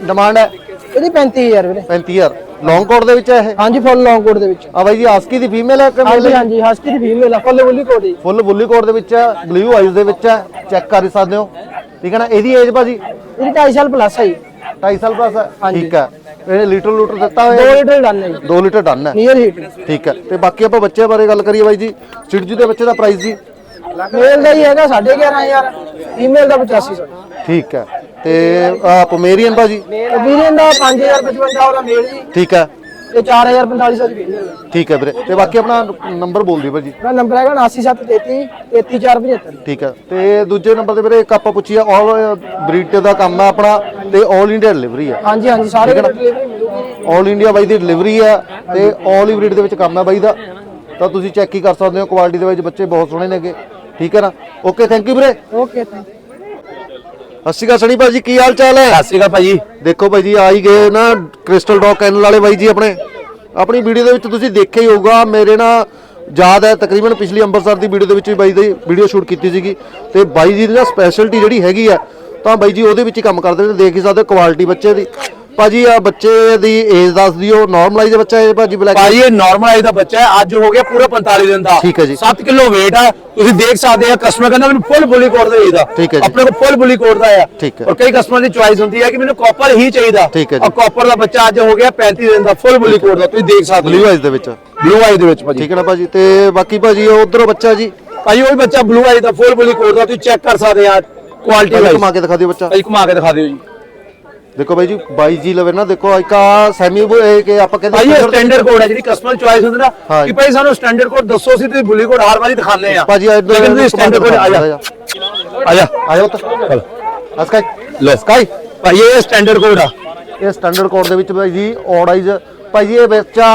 ਡਿਮਾਂਡ ਹੈ? ਇਹਦੀ 35000 ਵੀਰੇ। 35000 ਲੌਂਗ ਕੋਟ ਦੇ ਵਿੱਚ ਹੈ ਇਹ? ਹਾਂਜੀ ਫੁੱਲ ਲੌਂਗ ਕੋਟ ਦੇ ਵਿੱਚ। ਆ ਬਾਈ ਜੀ ਆਸਕੀ ਦੀ ਫੀਮੇਲ ਹੈ ਕਿ ਹਾਂਜੀ ਮੇਲ ਹੈ? ਹਾਂਜੀ ਹਸਕੀ ਦੀ ਫੀਮੇਲ ਆ ਫੁੱਲ ਬੁੱਲੀ ਕੋਟ ਜੀ। ਫੁੱਲ ਬੁੱਲੀ ਕੋਟ ਦੇ ਵਿੱਚ ਹੈ ਬਲੂ ਆਈਜ਼ ਦੇ ਵਿੱਚ ਹੈ। ਚੈੱਕ ਕਰ ਸਕਦੇ ਹੋ। ਠੀਕ ਹੈ ਨਾ? ਇਹਦੀ ਏਜ ਭਾਜੀ? ਇਹਦੀ 2.5 ਸਾਲ ਪਲੱਸ ਆ ਜੀ। 2.5 ਸਾਲ ਪਲੱਸ ਹੈ। ਠੀਕ ਹੈ। ਇਹ ਲੀਟਰ ਲੂਟਰ ਦਿੱਤਾ 2 ਹੋਇਆ ਲੀਟਰ ਡਨ ਹੈ ਜੀ। 2 ਲੀਟਰ ਡਨ ਹੈ। ਨੀਅਰ ਹੀਟ ਠੀਕ ਹੈ। ਤੇ ਬਾਕੀ ਆਪਾਂ ਬੱਚੇ ਬਾਰੇ ਗੱਲ ਕਰੀਏ ਬਾਈ ਜੀ। ਸਿੱਟਜੂ ਦੇ ਬੱਚੇ ਦਾ ਪ੍ਰਾਈਸ ਜੀ? ਮੇਲ ਦਾ ਹੀ ਹੈਗਾ 11500 ਫੀਮੇਲ ਦਾ 8500 ਠੀਕ ਹੈ। ਤੇ ਆ ਪਮੇਰੀਅਨ ਭਾਜੀ ਵੀਰੇ ਦਾ 5055 ਉਹਦਾ ਮੇਲ ਜੀ। ਠੀਕ ਹੈ। ਤੇ 4045 ਦੀ ਫੀਮੇਲ ਠੀਕ ਹੈ ਵੀਰੇ। ਤੇ ਬਾਕੀ ਆਪਣਾ ਨੰਬਰ ਬੋਲ ਦਿਓ ਭਾਜੀ। ਮੇਰਾ ਨੰਬਰ ਹੈਗਾ 8733 33475 ਠੀਕ ਹੈ। ਤੇ ਦੂਜੇ ਨੰਬਰ ਤੇ ਵੀਰੇ ਇੱਕ ਆਪਾਂ ਪੁੱਛੀਏ ਆਲ ਬਰੀਡ ਦਾ ਕੰਮ ਹੈ ਆਪਣਾ ਤੇ ਆਲ ਇੰਡੀਆ ਡਿਲੀਵਰੀ ਹੈ। ਹਾਂਜੀ ਹਾਂਜੀ ਸਾਰੇ ਡਿਲੀਵਰੀ ਮਿਲੂਗੀ। ਆਲ ਇੰਡੀਆ ਬਾਈ ਦੀ ਡਿਲੀਵਰੀ ਹੈ ਤੇ ਆਲ ਬਰੀਡ ਦੇ ਵਿੱਚ ਕੰਮ ਹੈ ਬਾਈ ਦਾ। ਤਾਂ ਤੁਸੀਂ ਚੈੱਕ ਹੀ ਕਰ ਸਕਦੇ ਹੋ ਕੁਆਲਿਟੀ ਦੇ ਵਿੱਚ ਬੱਚੇ ਬਹੁਤ ਸੋਹਣੇ ਨੇਗੇ ਠੀਕ ਹੈ ਨਾ? ਓਕੇ ਥੈਂਕ ਯੂ ਵੀਰੇ। ਓਕੇ ਥੈਂਕ ਸਤਿ ਸ਼੍ਰੀ ਅਕਾਲ ਸਣੀ ਭਾਜੀ ਕੀ ਹਾਲ ਚਾਲ ਹੈ? ਸਤਿ ਸ਼੍ਰੀ ਅਕਾਲ ਭਾਜੀ ਦੇਖੋ ਭਾਈ ਜੀ ਆ ਹੀ ਗਏ ਨਾ ਕ੍ਰਿਸਟਲ ਡੌਗ ਕੈਨਲ ਵਾਲੇ ਬਾਈ ਜੀ ਆਪਣੇ। ਆਪਣੀ ਵੀਡੀਓ ਦੇ ਵਿੱਚ ਤੁਸੀਂ ਦੇਖਿਆ ਹੀ ਹੋਊਗਾ ਮੇਰੇ ਨਾਲ ਯਾਦ ਹੈ ਤਕਰੀਬਨ ਪਿਛਲੀ ਅੰਮ੍ਰਿਤਸਰ ਦੀ ਵੀਡੀਓ ਦੇ ਵਿੱਚ ਵੀ ਬਾਈ ਦੀ ਵੀਡੀਓ ਸ਼ੂਟ ਕੀਤੀ ਸੀਗੀ। ਤੇ ਬਾਈ ਜੀ ਦੀ ਨਾ ਸਪੈਸ਼ਲਟੀ ਜਿਹੜੀ ਹੈਗੀ ਆ ਤਾਂ ਬਾਈ ਜੀ ਉਹਦੇ ਵਿੱਚ ਹੀ ਕੰਮ ਕਰਦੇ ਨੇ ਦੇਖ ਹੀ ਸਕਦੇ ਕੁਆਲਿਟੀ ਬੱਚੇ ਦੀ। ਭਾਜੀ ਆ ਬੱਚੇ ਦੀ ਏਜ ਦੱਸ ਦਿਓ ਨਾਰਮਲਾਈਜ਼ ਬੱਚਾ ਹੈ ਭਾਜੀ ਬਲੈਕ ਭਾਜੀ ਇਹ ਨਾਰਮਲ ਆਈ ਦਾ ਬੱਚਾ ਹੈ। ਅੱਜ ਹੋ ਗਿਆ ਪੂਰਾ 45 ਦਿਨ ਦਾ। ਠੀਕ ਹੈ ਜੀ। 7 ਕਿਲੋ weight ਆ। ਤੁਸੀਂ ਦੇਖ ਸਕਦੇ ਆ ਕਸਟਮਰ ਕਹਿੰਦਾ ਮੈਨੂੰ ਫੁੱਲ ਬੁਲੀ ਕੋਟ ਦਾ ਚਾਹੀਦਾ। ਠੀਕ ਹੈ ਜੀ। ਆਪਣੇ ਕੋਲ ਫੁੱਲ ਬੁਲੀ ਕੋਟ ਦਾ ਆ। ਠੀਕ ਹੈ। ਔਰ ਕਈ ਕਸਟਮਰ ਦੀ ਚੁਆਇਸ ਹੁੰਦੀ ਹੈ ਕਿ ਮੈਨੂੰ ਕਾਪਰ ਹੀ ਚਾਹੀਦਾ। ਠੀਕ ਹੈ ਜੀ। ਔਰ ਕਾਪਰ ਦਾ ਬੱਚਾ ਅੱਜ ਹੋ ਗਿਆ 35 ਦਿਨ ਦਾ ਫੁੱਲ ਬੁਲੀ ਕੋਟ ਦਾ। ਤੁਸੀਂ ਦੇਖ ਸਕਦੇ ਬਲੂ ਆਈਜ਼ ਦੇ ਵਿੱਚ। ਬਲੂ ਆਈ ਦੇ ਵਿੱਚ ਭਾਜੀ। ਠੀਕ ਹੈ ਨਾ ਭਾਜੀ ਤੇ ਬਾਕੀ ਭਾਜੀ ਉਧਰੋਂ ਬੱਚਾ ਜੀ? ਭਾਜੀ ਉਹ ਬੱਚਾ ਬਲੂ ਆਈ ਦਾ ਫੁੱਲ ਬੁਲੀ ਕੋਟ ਦਾ। ਤੁਸੀਂ ਚੈੱਕ ਕਰ ਸਕਦੇ ਆ ਕੁਆਲਿਟੀ ਵਾਈਜ਼ ਘੁਮਾ ਕੇ ਦਿਖਾ ਦਿਓ ਬੱਚਾ। ਭਾਜੀ ਘੁਮਾ ਕੇ ਦਿਖਾ ਦਿਓ ਜੀ। ਦੇਖੋ ਬਾਈ ਜੀ ਬਾਈ ਜੀ ਲਵੇ ਨਾ ਦੇਖੋ ਇੱਕ ਆ ਸੈਮੀ ਕਿ ਆਪਾਂ ਕਹਿੰਦੇ ਇਹ standard- ਸਟੈਂਡਰਡ ਕੋਡ ਹੈ ਜਿਹੜੀ ਕਸਟਮਰ ਚੁਆਇਸ ਹੁੰਦੀ ਨਾ ਕਿ ਭਾਈ ਸਾਨੂੰ ਸਟੈਂਡਰਡ ਕੋਡ ਦੱਸੋ ਸੀ ਤੇ ਬੁਲੀ ਕੋਡ ਹਰ ਵਾਰੀ ਦਿਖਾਉਂਦੇ ਆ ਭਾਜੀ ਲੇਕਿਨ ਤੁਸੀਂ ਸਟੈਂਡਰਡ ਕੋਡ ਆ ਜਾ। ਆ ਜਾ। ਆਇਓ ਤਾਂ। ਅਸਕਾਈ ਲੋ। ਸਕਾਈ ਭਾਈ ਇਹ ਸਟੈਂਡਰਡ ਕੋਡ ਆ। ਇਹ ਸਟੈਂਡਰਡ ਕੋਡ ਦੇ ਵਿੱਚ ਭਾਈ ਜੀ ਆਰਡਾਈਜ਼ ਭਾਈ ਜੀ ਇਹ ਬੱਚਾ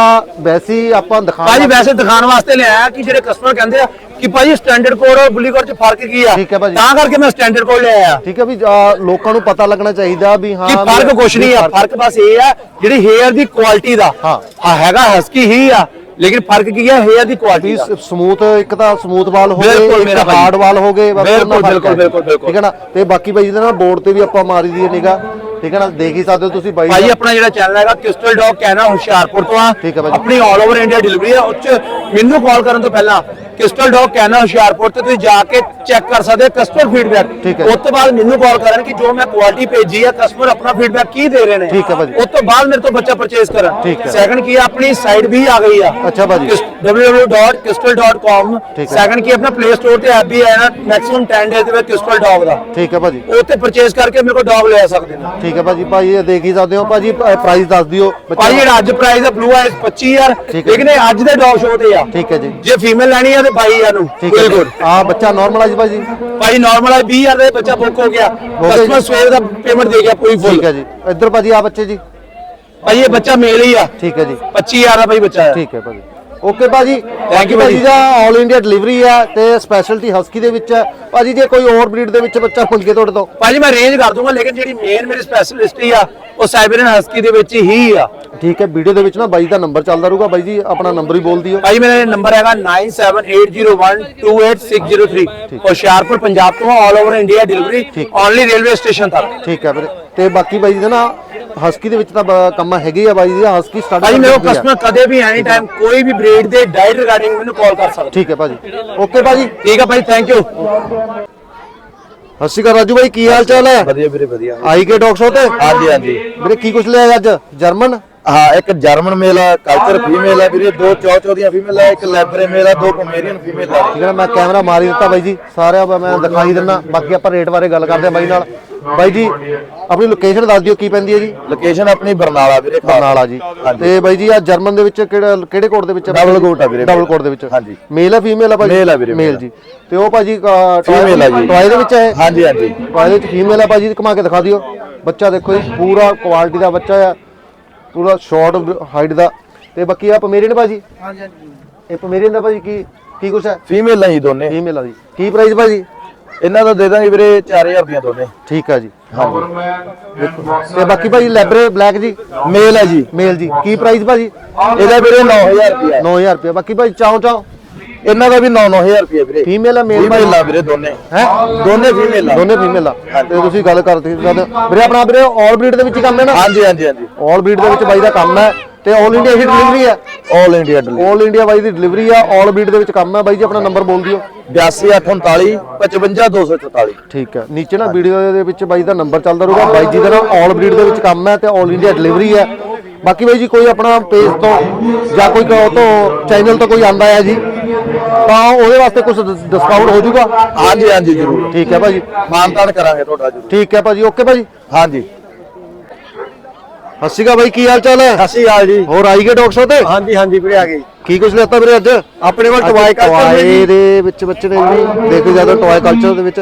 ਵੈਸੀ ਆਪਾਂ ਦਿਖਾ ਭਾਜੀ ਵੈਸੇ ਦਿਖਾਉਣ ਵਾਸਤੇ ਲਿਆਇਆ ਕਿ ਜਿਹੜੇ ਕਸਟਮਰ ਕਹਿੰਦੇ ਆ ਕਿ ਭਾਜੀ ਸਟੈਂਡਰਡ ਕੋਡ ਔਰ ਬੁਲੀ ਕੋਡ ਚ ਫ਼ਰਕ ਕੀ ਆ ਠੀਕ ਹੈ ਭਾਜੀ। ਤਾਂ ਕਰਕੇ ਮੈਂ ਸਟੈਂਡਰਡ ਕੋਡ ਲਿਆਇਆ ਠੀਕ ਹੈ ਵੀ ਅਹ, ਲੋਕਾਂ ਨੂੰ ਪਤਾ ਲੱਗਣਾ ਚਾਹੀਦਾ ਵੀ ਹਾਂ ਕਿ ਵੀ- ਫ਼ਰਕ ਕੁਛ ਨਹੀਂ ਆ ਫ਼ਰਕ ਬਸ ਇਹ ਆ ਜਿਹੜੀ ਹੇਅਰ ਦੀ ਕੁਆਲਿਟੀ ਦਾ ਹਾਂ। ਹਾਂ ਹੈਗਾ ਹਸਕੀ ਹੀ ਆ ਲੇਕਿਨ ਫ਼ਰਕ ਕੀ ਆ ਹੇਅਰ ਦੀ ਕੁਆਲਿਟੀ ਦਾ ਸਮੂਥ ਇੱਕ ਤਾਂ ਸਮੂਥ ਵਾਲ ਹੋ ਬਿਲਕੁਲ ਗਏ ਮੇਰਾ ਇੱਕ ਭਾਈ। ਹਾਰਡ ਵਾਲ ਹੋ ਗਏ ਬਸ ਬਿਲਕੁਲ, ਉਹਨਾਂ ਫ਼ਰਕ ਬਿਲਕੁਲ, ਹੈ। ਬਿਲਕੁਲ, ਬਿਲਕੁਲ। ਠੀਕ ਹੈ ਨਾ ਤੇ ਬਾਕੀ ਭਾਈ ਜੀ ਦੇ ਨਾ ਬੋਰਡ ਤੇ ਵੀ ਆਪਾਂ ਮਾਰੀ ਦੀ ਨਿਗਾ ਠੀਕ ਹੈ ਨਾ ਦੇਖ ਹੀ ਸਕਦੇ ਹੋ ਤੁਸੀਂ ਬਾਈ ਭਾਈ। ਆਪਣਾ ਜਿਹੜਾ ਚੈਨਲ ਹੈਗਾ ਕ੍ਰਿਸਟਲ ਡੌਗ ਕਹਿਣਾ ਹੁਸ਼ਿਆਰਪੁਰ ਤੋਂ ਆ ਠੀਕ ਹੈ ਭਾਜੀ। ਆਪਣੀ 올 ਓਵਰ ਇੰਡੀਆ ਡਿਲੀਵਰੀ ਆ ਉੱਚ ਮੈਨੂੰ ਕਾਲ ਕਰਨ ਤੋਂ ਪਹਿਲਾਂ ਕ੍ਰਿਸਟਲ ਡੌਗ ਕਹਿਣਾ ਹੁਸ਼ਿਆਰਪੁਰ ਤੇ ਤੁਸੀਂ ਜਾ ਕੇ ਚੈੱਕ ਕਰ ਸਕਦੇ ਹੋ ਕਸਟਮਰ ਫੀਡਬੈਕ ਠੀਕ ਹੈ। ਉਸ ਤੋਂ ਬਾਅਦ ਮੈਨੂੰ ਕਾਲ ਕਰਨ ਕਿ ਜੋ ਮੈਂ ਕੁਆਲਿਟੀ ਭੇਜੀ ਆ ਕਸਟਮਰ ਆਪਣਾ ਫੀਡਬੈਕ ਕੀ ਦੇ ਰਹੇ ਨੇ ਠੀਕ ਹੈ ਭਾਜੀ। ਉਸ ਤੋਂ ਬਾਅਦ ਮੇਰੇ ਤੋਂ ਬੱਚਾ ਪਰਚੇਸ ਕਰਨ ਠੀਕ ਹੈ। ਸੈਕੰਡ ਕੀ ਆਪਣੀ ਸਾਈਟ ਵੀ ਆ ਗਈ ਆ ਅੱਛਾ ਭਾਜੀ। www.crystal.com ਠੀਕ ਹੈ। ਸੈਕੰਡ ਕੀ ਆਪਣਾ ਪਲੇ ਸਟੋਰ ਤੇ ਐਪ ਵੀ ਹੈ ਨਾ ਮੈਕਸਿਮਮ 10 ਡੇਜ਼ ਦੇ ਵਿੱਚ ਕ੍ਰਿਸਟਲ ਡੌਗ ਦਾ ਠੀਕ ਹੈ ਭਾਜੀ ਉੱਥੇ ਪਰਚੇਸ ਕਰਕੇ ਮੇਰੇ ਕੋਲ ਡੌਗ ਲੈ ਸਕਦੇ ਨੇ ਠੀਕ ਹੈ ਭਾਜੀ ਭਾਜੀ ਇਹ ਦੇਖ ਹੀ ਸਕਦੇ ਹੋ ਭਾਜੀ ਪ੍ਰਾਈਸ ਦੱਸ ਦਿਓ ਦਾ। ਜਿਹੜਾ ਅੱਜ ਪ੍ਰਾਈਸ ਹੈ ਬਲੂ ਆਈਸ 25000 ਠੀਕ ਹੈ। ਲੇਕਿਨ ਇਹ ਅੱਜ ਦੇ ਡੌਗ ਸ਼ੋਅ ਤੇ ਆ। ਠੀਕ ਹੈ ਜੀ। ਜੇ ਫੀਮੇਲ ਲੈਣੀ ਆ ਤੇ 22000 ਨੂੰ। ਠੀਕ ਬਿਲਕੁਲ। ਆ ਬੱਚਾ ਨਾਰਮਲਾਈਜ਼ ਭਾਜੀ। ਭਾਈ ਨਾਰਮਲ ਹੈ 20000 ਦਾ ਬੱਚਾ ਬੁੱਕ ਹੋ ਗਿਆ। ਕਸਟਮਰ ਜੀ। ਸਵੇਰ ਦਾ ਪੇਮੈਂਟ ਦੇ ਗਿਆ ਪੂਰੀ ਠੀਕ ਫੁੱਲ ਹੈ ਜੀ। ਇੱਧਰ ਭਾਜੀ ਆ ਬੱਚੇ ਜੀ। ਭਾਈ ਇਹ ਬੱਚਾ ਮੇਲ ਹੀ ਆ। ਠੀਕ ਹੈ ਜੀ। 25000 ਦਾ ਭਾਈ ਬੱਚਾ ਹੈ ਠੀਕ ਹੈ ਭਾਜੀ। ਓਕੇ ਭਾਜੀ। You ਭਾਜੀ। ਭਾਜੀ। ਦਾ 올 ਇੰਡੀਆ ਡਿਲੀਵਰੀ ਹੈ ਤੇ ਸਪੈਸ਼ਲਟੀ ਹਸਕੀ ਦੇ ਵਿੱਚ ਹੈ ਭਾਜੀ ਜੇ ਕੋਈ ਹੋਰ ਬਰੀਡ ਦੇ ਵਿੱਚ ਬੱਚਾ ਮੰਗੇ ਤੁਹਾਡੇ ਤੋਂ। ਭਾਜੀ ਮੈਂ ਰੇਂਜ ਕਰ ਦੂੰਗਾ ਲੇਕਿਨ ਜਿਹੜੀ ਮੇਨ ਮੇਰੀ ਸਪੈਸ਼ਲਿਸਟੀ ਆ ਉਹ ਸਾਈਬਰੀਅਨ ਹਸਕੀ ਦੇ ਵਿੱਚ ਹੀ ਆ। ਠੀਕ ਹੈ ਵੀਡੀਓ ਦੇ ਵਿੱਚ ਨਾ ਬਾਈ ਦਾ ਨੰਬਰ ਚੱਲਦਾ ਰਹੂਗਾ। ਬਾਈ ਜੀ ਆਪਣਾ ਨੰਬਰ ਹੀ ਬੋਲ ਦਿਓ। ਭਾਈ ਮੇਰਾ ਨੰਬਰ ਹੈਗਾ 9780128603 ਹੁਸ਼ਿਆਰਪੁਰ ਪੰਜਾਬ ਤੋਂ all over India delivery only railway station ਤੱਕ। ਠੀਕ ਹੈ ਵੀਰੇ। ਤੇ ਬਾਕੀ ਬਾਈ ਜੀ ਦਾ ਨਾ ਹਸਕੀ ਦੇ ਵਿੱਚ ਤਾਂ ਬ- ਕੰਮ ਹੈਗੇ ਆ ਬਾਈ ਜੀ ਦਾ ਹਸਕੀ ਸਟਾਰਟ ਭਾਜੀ ਮੇਰੇ ਕਸਟਮਰ ਕਦੇ ਵੀ ਐਨੀ ਟਾਈਮ ਕੋਈ ਵੀ ਬਰੀਡ ਦੇ ਡਾਈਟ ਰਿਗਾਰਡਿੰਗ ਮੈਨੂੰ ਕਾਲ ਕਰ ਸਕਦਾ। ਠੀਕ ਹੈ ਭਾਜੀ। ਓਕੇ ਭਾਜੀ। ਠੀਕ ਹੈ ਭਾਈ ਥੈਂਕ ਯੂ ਸਤਿ ਸ਼੍ਰੀ ਅਕਾਲ ਰਾਜੂ ਭਾਈ ਕੀ ਹਾਲ ਚਾਲ ਹੈ? ਵਧੀਆ ਵੀਰੇ ਵਧੀਆ। ਆਈ ਕੇ ਡੌਗ ਸ਼ੋ ਤੇ? ਹਾਂਜੀ ਹਾਂਜੀ। ਵੀਰੇ ਕੀ ਕੁਛ ਲਿਆ ਅੱਜ? ਜਰਮਨ? ਹਾਂ ਇੱਕ ਜਰਮਨ ਮੇਲ ਆ ਕਲਚਰ ਫੀਮੇਲ ਆ ਵੀਰੇ ਦੋ ਚੌਚੋ ਦੀਆਂ ਫੀਮੇਲ ਆ ਇੱਕ ਲੈਬਰੇ ਮੇਲ ਆ ਦੋ ਪਮੇਰੀਅਨ ਫੀਮੇਲ ਆ। ਠੀਕ ਹੈ ਨਾ ਮੈਂ ਕੈਮਰਾ ਮਾਰ ਦਿੱਤਾ ਬਾਈ ਜੀ ਸਾਰਿਆਂ ਦਾ ਮੈਂ ਦਿਖਾਈ ਦਿੰਦਾ ਬਾਕੀ ਆਪਾਂ ਰੇਟ ਬਾਰੇ ਗੱਲ ਕਰਦੇ ਆ ਬਾਈ ਨਾਲ। ਬਾਈ ਜੀ ਆਪਣੀ ਲੋਕੇਸ਼ਨ ਦੱਸ ਦਿਓ ਕੀ ਪੈਂਦੀ ਹੈ ਜੀ? ਲੋਕੇਸ਼ਨ ਆਪਣੀ ਬਰਨਾਲਾ ਵੀਰੇ। ਬਰਨਾਲਾ ਜੀ। ਤੇ ਬਾਈ ਜੀ ਆ ਜਰਮਨ ਦੇ ਵਿੱਚ ਕਿਹੜਾ ਕਿਹੜੇ ਕੋਡ ਦੇ ਵਿੱਚ Double coat ਆ ਵੀਰੇ। ਡਬਲ ਕੋਡ ਦੇ ਵਿੱਚ। ਹਾਂਜੀ। ਮੇਲ ਆ ਫੀਮੇਲ ਆ ਭਾਜੀ? Male ਆ ਵੀਰੇ, ਮੇਲ ਜੀ। ਤੇ ਉਹ ਭਾਜੀ Female ਆ ਜੀ। ਟੋਏ ਦੇ ਵਿੱਚ ਹੈ ਹਾਂਜੀ ਹਾਂਜੀ। ਟੋਏ ਦੇ ਵਿੱਚ ਫੀਮੇਲ ਆ ਭਾਜੀ ਘੁਮਾ ਕੇ ਦਿਖਾ ਦਿਓ। ਬੱਚਾ ਦੇਖੋ ਜੀ ਪੂਰਾ ਕੁਆਲਿਟੀ ਦਾ ਬੱਚਾ ਆ। ਪੂਰਾ ਸ਼ਾਰਟ ਹਾਈਟ ਦਾ। ਤੇ ਬਾਕੀ ਆ ਪਮੇਰੀਅਨ ਭਾਜੀ? ਹਾਂਜੀ ਹਾਂਜੀ। ਇਹ ਪਮੇਰੀਅਨ ਦਾ ਭਾਜੀ ਕੀ ਕੀ ਕੁਛ ਹੈ? ਫੀਮੇਲ ਆ ਜੀ ਦੋਨੇ। ਫੀਮੇਲ ਆ ਜੀ। ਕੀ ਪ੍ਰਾਈਸ ਭਾਜੀ? ਇਹਨਾਂ ਦਾ ਦੇ ਦਾਂਗੇ ਵੀਰੇ 4000 ਦੀਆਂ ਦੋਨੇ। ਠੀਕ ਆ ਜੀ. ਤੇ ਬਾਕੀ ਭਾਜੀ ਲੈਬਰੇ ਬਲੈਕ ਜੀ? ਮੇਲ ਹੈ ਜੀ। ਮੇਲ ਜੀ। ਕੀ ਪ੍ਰਾਈਸ ਭਾਜੀ? ਇਹਦਾ ਵੀਰੇ 9000 ਰੁਪਏ 9000 ਰੁਪਏ ਬਾਕੀ ਭਾਜੀ ਚਾਓ ਚਾਓ ਇਹਨਾਂ ਦਾ ਵੀ 9-9000 ਰੁਪਏ ਵੀਰੇ। ਫੀਮੇਲ ਆ ਮੇਲ ਫੀਮੇਲ ਆ ਵੀਰੇ ਦੋਨੇ। ਹੈ? ਦੋਨੇ ਫੀਮੇਲ ਆ। ਦੋਨੇ ਫੀਮੇਲ ਆ। ਤੇ ਤੁਸੀਂ ਗੱਲ ਕਰਦੇ ਹੋ। ਵੀਰੇ ਆਪਣਾ ਵੀਰੇ ਆਲ ਬਰੀਡ ਦੇ ਵਿੱਚ ਕੰਮ ਹੈ ਨਾ? ਹਾਂਜੀ ਹਾਂਜੀ ਹਾਂਜੀ। ਆਲ ਬਰੀਡ ਦੇ ਵਿੱਚ ਬਾਈ ਦਾ ਕੰਮ ਹੈ। ਤੇ ਆਲ ਇੰਡੀਆ ਹੀ ਡਿਲੀਵਰੀ ਹੈ 올 ਇੰਡੀਆ ਡਿਲੀਵਰੀ ਆਲ ਇੰਡੀਆ ਬਾਈ ਦੀ ਡਿਲੀਵਰੀ ਆ। ਆਲ ਬਰੀਡ ਦੇ ਵਿੱਚ ਕੰਮ ਹੈ ਬਾਈ ਜੀ ਆਪਣਾ ਨੰਬਰ ਬੋਲ ਦਿਓ। 82839 55244 ਠੀਕ ਹੈ ਨੀਚੇ ਨਾ ਵੀਡੀਓ ਦੇ ਵਿੱਚ ਬਾਈ ਦਾ ਨੰਬਰ ਚੱਲਦਾ ਰਹੂਗਾ। ਬਾਈ ਜੀ ਦਾ ਨਾਮ ਆਲ ਬਰੀਡ ਦੇ ਵਿੱਚ ਕੰਮ ਹੈ ਤੇ ਆਲ ਇੰਡੀਆ ਡਿਲੀਵਰੀ ਹੈ ਬਾਕੀ ਬਾਈ ਜੀ ਕੋਈ ਆਪਣਾ ਪੇਜ ਤੋਂ ਜਾਂ ਕੋਈ ਕਹੋ ਤੋਂ ਚੈਨਲ ਤੋਂ ਕੋਈ ਆਂਦਾ ਹੈ ਜੀ ਤਾਂ ਉਹਦੇ ਵਾਸਤੇ ਕੁਝ ਡਿਸਕਾਊਂਟ ਹੋ ਜਾਊਗਾ। ਹਾਂਜੀ ਹਾਂਜੀ ਜ਼ਰੂਰ। ਠੀਕ ਹੈ ਭਾਜੀ। ਮਾਨਤਾਨ ਕਰਾਂਗੇ ਤੁਹਾਡਾ ਜ਼ਰੂਰ। ਠੀਕ ਹੈ ਭਾਜੀ। ਓਕੇ ਭਾਜੀ। ਹਾਂਜੀ। ਸਤਿ ਸ਼੍ਰੀ ਅਕਾਲ ਬਾਈ ਕੀ ਹਾਲ ਚਾਲ ਹੈ? ਅਸੀਂ ਆ ਜੀ। ਹੋਰ ਆਈ ਗਏ ਡਾਕਟਰ ਤੇ? ਹਾਂਜੀ ਹਾਂਜੀ ਵੀਰੇ ਆ ਗਏ। ਕੀ ਕੁਝ ਲੈਤਾ ਵੀਰੇ ਅੱਜ? ਆਪਣੇ ਕੋਲ ਟਵਾਈ ਕਲਚਰ ਜੀ। ਦੇ ਵਿੱਚ ਬੱਚੇ ਨੇ ਜੀ। ਦੇਖੋ ਜ਼ਿਆਦਾ ਟੋਏ ਕਲਚਰ ਦੇ ਵਿੱਚ।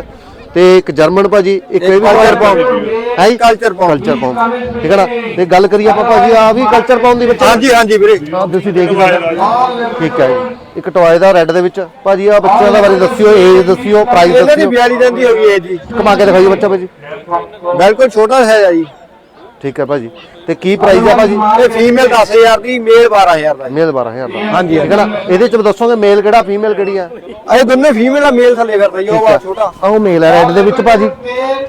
ਤੇ ਇੱਕ ਜਰਮਨ ਭਾਜੀ ਇੱਕ ਇਹ ਵੀ ਕਲਚਰ ਪਾਉਂ ਹੈ Culture pound। ਕਲਚਰ ਪਾਉਂ ਠੀਕ ਹੈ ਨਾ? ਤੇ ਗੱਲ ਕਰੀਏ ਆਪਾਂ ਭਾਜੀ ਆ ਵੀ ਕਲਚਰ ਪਾਉਂ ਦੀ ਬੱਚੇ ਹਾਂਜੀ ਹਾਂਜੀ ਵੀਰੇ। ਤੁਸੀਂ ਦੇਖ ਸਕਦੇ। ਠੀਕ ਹੈ ਜੀ। ਇੱਕ ਟੋਏ ਦਾ ਰੈੱਡ ਦੇ ਵਿੱਚ। ਭਾਜੀ ਆ ਬੱਚਿਆਂ ਦਾ ਬਾਰੇ ਦੱਸਿਓ ਏਜ ਦੱਸਿਓ ਪ੍ਰਾਈਸ ਦੱਸਿਓ 42 ਦਿਨ ਦੀ ਹੋ ਗਈ ਹੈ ਜੀ। ਕਮਾ ਕੇ ਦਿਖਾਈਓ ਬੱਚਾ ਭਾਜੀ। ਬਿਲਕੁਲ ਛੋਟਾ ਹੈ ਜੀ। ਠੀਕ ਹੈ ਭਾਜੀ। ਤੇ ਕੀ ਪ੍ਰਾਈਸ ਆ ਭਾਜੀ? ਇਹ ਫੀਮੇਲ 10000 ਦੀ ਮੇਲ 12000 ਦਾ। ਜੀ। ਮੇਲ 12000 ਦਾ। ਹਾਂਜੀ, ਠੀਕ ਹੈ ਨਾ? ਇਹਦੇ ਚ ਦੱਸੋਗੇ ਮੇਲ ਕਿਹੜਾ ਫੀਮੇਲ ਕਿਹੜੀ ਆ? ਇਹ ਦੋਨੇ ਫੀਮੇਲ ਆ ਮੇਲ ਥੱਲੇ ਫਿਰਦਾ ਜੀ ਉਹ ਵਾ ਛੋਟਾ। ਆਹ ਉਹ ਮੇਲ ਹੈ ਰੈੱਡ ਦੇ ਵਿੱਚ ਭਾਜੀ।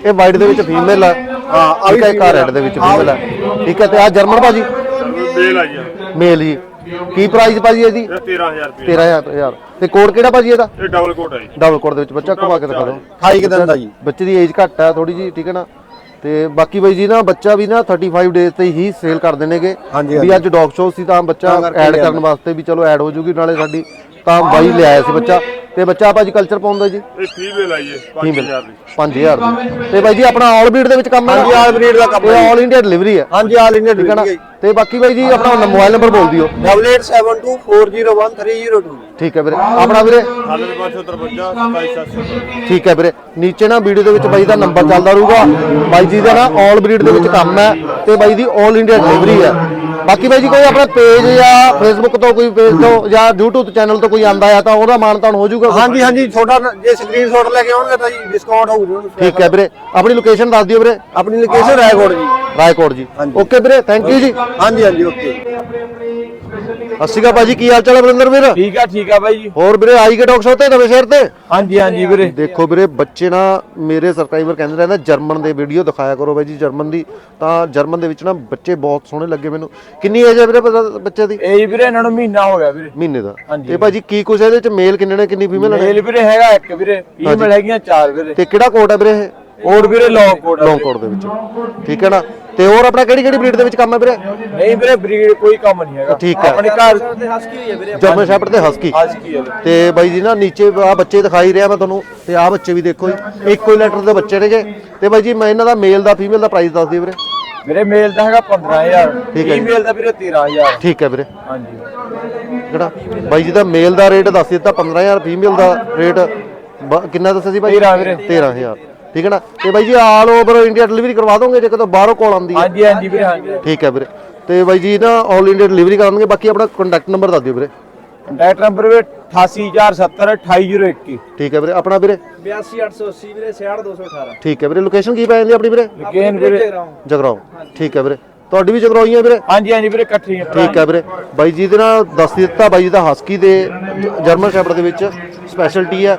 ਇਹ ਵਾਈਟ ਦੇ ਵਿੱਚ ਫੀਮੇਲ ਆ। ਹਾਂ ਆ ਵੀ ਇੱਕ ਰੈੱਡ ਦੇ ਵਿੱਚ ਫੀਮੇਲ ਆ। ਠੀਕ ਹੈ ਤੇ ਆ ਜਰਮਨ ਭਾਜੀ? ਮੇਲ ਆ ਮੇਲ ਜੀ। ਕੀ ਪ੍ਰਾਈਸ ਭਾਜੀ ਇਹਦੀ? ਇਹ 13000 ਰੁਪਏ। 13000 ਤੇ ਕੋਡ ਕਿਹੜਾ ਭਾਜੀ ਇਹਦਾ? ਇਹ ਡਬਲ ਕੋਟ ਹੈ ਜੀ। ਡਬਲ ਕੋਡ ਦੇ ਵਿੱਚ ਬੱਚਾ ਘੁਮਾ ਕੇ ਦਿਖਾ ਦਿਓ। 28 ਦਿਨ ਦਾ ਜੀ? ਬੱਚੇ ਦੀ ਏਜ ਘੱਟ ਹੈ ਥੋੜੀ ਜੀ ਠੀਕ ਹੈ ਨਾ? ਤੇ ਬਾਕੀ ਬਾਈ ਜੀ ਨਾ ਬੱਚਾ ਵੀ ਨਾ 35 ਡੇਜ਼ ਤੇ ਹੀ ਸੇਲ ਕਰ ਦੇਣਗੇ। ਹਾਂਜੀ, ਵੀ ਅੱਜ ਡੌਗ ਸ਼ੋਅ ਸੀ ਤਾਂ ਬੱਚਾ ਐਡ ਕਰਨ ਵਾਸਤੇ ਵੀ ਚਲੋ ਐਡ ਹੋ ਜੂਗੀ ਨਾਲੇ ਸਾਡੀ ਤਾਂ ਬਾਈ ਲਿਆਇਆ ਸੀ ਬੱਚਾ। ਤੇ ਬੱਚਾ ਭਾਜੀ ਕਲਚਰ ਪਾਉਂਦਾ ਜੀ? ਇਹ ਫੀਮੇਲ ਆਈ ਹੈ ਫੀਮੇਲ 5000 ਦੀ। 5000 ਦੀ। ਤੇ ਬਾਈ ਜੀ ਆਪਣਾ ਆਲ ਬਰੀਡ ਦੇ ਵਿੱਚ ਕੰਮ ਹੈ ਹਾਂਜੀ, all breed ਦਾ ਕੰਮ ਹੈ। ਆਲ ਇੰਡੀਆ ਡਿਲੀਵਰੀ ਹੈ ਹਾਂਜੀ ਆਲ ਇੰਡੀਆ ਠੀਕ ਤੇ ਬਾਕੀ ਬਾਈ ਜੀ ਆਪਣਾ ਮੋਬਾਈਲ ਨੰਬਰ ਬੋਲ ਦਿਓ। 8872401302 ਠੀਕ ਹੈ ਵੀਰੇ। ਆਪਣਾ ਵੀਰੇ? 9553 27700 ਠੀਕ ਹੈ ਵੀਰੇ। ਨੀਚੇ ਨਾ ਵੀਡੀਓ ਦੇ ਵਿੱਚ ਬਾਈ ਦਾ ਨੰਬਰ ਚੱਲਦਾ ਰਹੂਗਾ। ਬਾਈ ਜੀ ਦਾ ਨਾ ਆਲ ਬਰੀਡ ਦੇ ਵਿੱਚ ਕੰਮ ਹੈ ਤੇ ਬਾਈ ਦੀ ਆਲ ਇੰਡੀਆ ਡਿਲੀਵਰੀ ਹੈ। ਬਾਕੀ ਬਾਈ ਜੀ ਕੋਈ ਆਪਣਾ ਪੇਜ ਜਾਂ ਫੇਸਬੁੱਕ ਤੋਂ ਕੋਈ ਪੇਜ ਤੋਂ ਜਾਂ YouTube ਚੈਨਲ ਤੋਂ ਕੋਈ ਆਂਦਾ ਹੈ ਤਾਂ ਉਹਦਾ ਮਾਨਤਾਨ ਹੋ ਜਾਊਗਾ। ਹਾਂਜੀ ਹਾਂਜੀ ਛੋਟਾ ਜੇ ਸਕਰੀਨਸ਼ਾਟ ਲੈ ਕੇ ਆਉਣਗੇ ਤਾਂ ਜੀ ਡਿਸਕਾਊਂਟ ਹੋਊ ਜੀ ਠੀਕ ਹੈ ਵੀਰੇ। ਆਪਣੀ ਲੋਕੇਸ਼ਨ ਦੱਸ ਦਿਓ ਵੀਰੇ। ਆਪਣੀ ਲੋਕੇਸ਼ਨ ਰਾਏਕੋਟ ਜੀ। ਰਾਏਕੋਟ ਜੀ। ਓਕੇ ਵੀਰੇ ਥੈਂਕ ਯੂ ਜੀ। ਹਾਂਜੀ ਹਾਂਜੀ ਓਕੇ ਅਕਾਲ ਭਾਜੀ ਕੀ ਹਾਲ ਚਾਲ ਹੈ ਬਰਿੰਦਰ ਵੀਰ? ਠੀਕ ਆ ਠੀਕ ਆ ਬਾਈ ਜੀ। ਹੋਰ ਵੀਰੇ ਆਈ ਗਏ ਡਾਕਟਰ ਸਾਹਿਬ ਤੇ ਨਵੇਂ ਸ਼ਹਿਰ ਤੇ? ਹਾਂਜੀ ਹਾਂਜੀ ਵੀਰੇ। ਦੇਖੋ ਵੀਰੇ ਬੱਚੇ ਨਾ ਮੇਰੇ ਸਬਸਕ੍ਰਾਈਬਰ ਕਹਿੰਦੇ ਰਹਿੰਦੇ ਜਰਮਨ ਦੇ ਵੀਡੀਓ ਦਿਖਾਇਆ ਕਰੋ ਬਾਈ ਜੀ ਜਰਮਨ ਦੀ। ਤਾਂ ਜਰਮਨ ਦੇ ਵਿੱਚ ਨਾ ਬੱਚੇ ਬਹੁਤ ਸੋਹਣੇ ਲੱਗੇ ਮੈਨੂੰ। ਕਿੰਨੀ ਏਜ ਹੈ ਵੀਰੇ ਬੱਚੇ ਦੀ? ਇਹ ਵੀਰੇ ਇਹਨਾਂ ਨੂੰ ਮਹੀਨਾ ਹੋ ਗਿਆ ਵੀਰੇ। ਮਹੀਨੇ ਦਾ। ਹਾਂਜੀ। ਤੇ ਭਾਜੀ ਕੀ ਕੁਛ ਇਹਦੇ ਚ? ਮੇਲ ਕਿੰਨੇ ਨੇ ਕਿੰਨੀ ਫੀਮੇਲ ਨੇ ਮੇਲ ਵੀਰੇ ਹੈਗਾ ਇੱਕ ਵੀਰੇ ਫੀਮੇਲ ਹੈਗੀਆਂ ਚਾਰ ਵੀਰੇ। ਤੇ ਕਿਹੜਾ ਕੋਟ ਹੈ ਵੀਰੇ ਇਹ? ਕੋਡ ਵੀਰੇ ਲੌਂਗ ਕੋਡ ਲੌਂਗ ਕੋਟ ਦੇ ਵਿੱਚ। ਠੀਕ ਹੈ ਨਾ? ਤੇ ਹੋਰ ਆਪਣਾ ਕਿਹੜੀ ਕਿਹੜੀ ਬਰੀਡ ਦੇ ਵਿੱਚ ਕੰਮ ਹੈ ਵੀਰੇ? ਨਹੀਂ ਵੀਰੇ ਬਰੀਡ ਕੋਈ ਕੰਮ ਨਹੀਂ ਹੈਗਾ। ਠੀਕ ਹੈ। ਆਪਣੇ ਘਰ ਜਰਮਨ ਸ਼ੈਪਰਡ ਤੇ ਹਸਕੀ ਅੱਜ ਕੀ ਹੈ ਵੀਰੇ। ਤੇ ਬਾਈ ਜੀ ਨਾ ਨੀਚੇ ਆ ਬੱਚੇ ਦਿਖਾਈ ਰਿਹਾ ਮੈਂ ਤੁਹਾਨੂੰ ਤੇ ਆ ਬੱਚੇ ਵੀ ਦੇਖੋ ਜੀ। ਇੱਕੋ ਹੀ ਲੈਟਰ ਦੇ ਬੱਚੇ ਨੇਗੇ ਤੇ ਬਾਈ ਜੀ ਮੈਂ ਇਹਨਾਂ ਦਾ ਮੇਲ ਦਾ ਫੀਮੇਲ ਦਾ ਪ੍ਰਾਈਸ ਦੱਸ ਦਿਓ ਵੀਰੇ। ਵੀਰੇ ਮੇਲ ਦਾ ਹੈਗਾ 15000 ਠੀਕ ਹੈ ਜੀ। ਫੀਮੇਲ ਦਾ ਵੀਰੇ 13000 ਠੀਕ ਹੈ ਵੀਰੇ। ਹਾਂਜੀ। ਕਿਹੜਾ? ਬਾਈ ਜੀ ਦਾ ਮੇਲ ਦਾ ਰੇਟ ਦੱਸ ਦਿੱਤਾ 15000 ਫੀਮੇਲ ਦਾ ਰੇਟ ਕਿੰਨਾ ਦੱਸਿਆ ਸੀ ਬਾਈ 13 ਵੀਰੇ। 13000 ਠੀਕ ਹੈ ਨਾ? ਤੇ ਬਾਈ ਜੀ ਆਲ ਓਵਰ ਇੰਡੀਆ ਡਿਲੀਵਰੀ ਕਰਵਾ ਦੋਗੇ ਜੇ ਕਿਤੋਂ ਬਾਹਰੋਂ ਕਾਲ ਆਉਂਦੀ ਹੈ? ਹਾਂਜੀ ਹਾਂਜੀ ਵੀਰੇ ਹਾਂਜੀ। ਠੀਕ ਹੈ ਵੀਰੇ। ਤੇ ਬਾਈ ਜੀ ਨਾ ਆਲ ਇੰਡੀਆ ਡਿਲੀਵਰੀ ਕਰਾਉਣਗੇ ਬਾਕੀ ਆਪਣਾ ਕੰਟੈਕਟ ਨੰਬਰ ਦੱਸ ਦਿਓ ਵੀਰੇ। ਕੰਟੈਕਟ ਨੰਬਰ ਵੀਰੇ 88470 28021 ਠੀਕ ਹੈ ਵੀਰੇ ਆਪਣਾ ਵੀਰੇ। 82880 ਵੀਰੇ 68218 ਠੀਕ ਹੈ ਵੀਰੇ ਲੋਕੇਸ਼ਨ ਕੀ ਪੈ ਜਾਂਦੀ ਆਪਣੀ ਵੀਰੇ? ਲੇਕਿਨ ਵੀਰੇ ਜਗਰਾਉਂ। ਠੀਕ ਹੈ ਵੀਰੇ। ਤੁਹਾਡੀ ਵੀ ਜਗਰਾਉਂ ਹੀ ਹੈ ਵੀਰੇ? ਹਾਂਜੀ ਹਾਂਜੀ ਵੀਰੇ ਇਕੱਠੀਆਂ ਠੀਕ ਹੈ ਵੀਰੇ। ਬਾਈ ਜੀ ਦੇ ਨਾਲ ਦੱਸ ਦਿੱਤਾ ਬਾਈ ਜੀ ਦਾ ਹਸਕੀ ਦੇ ਜਰਮਨ ਸ਼ੈਪਰਡ ਦੇ ਵਿੱਚ ਸਪੈਸ਼ਲਟੀ ਹੈ।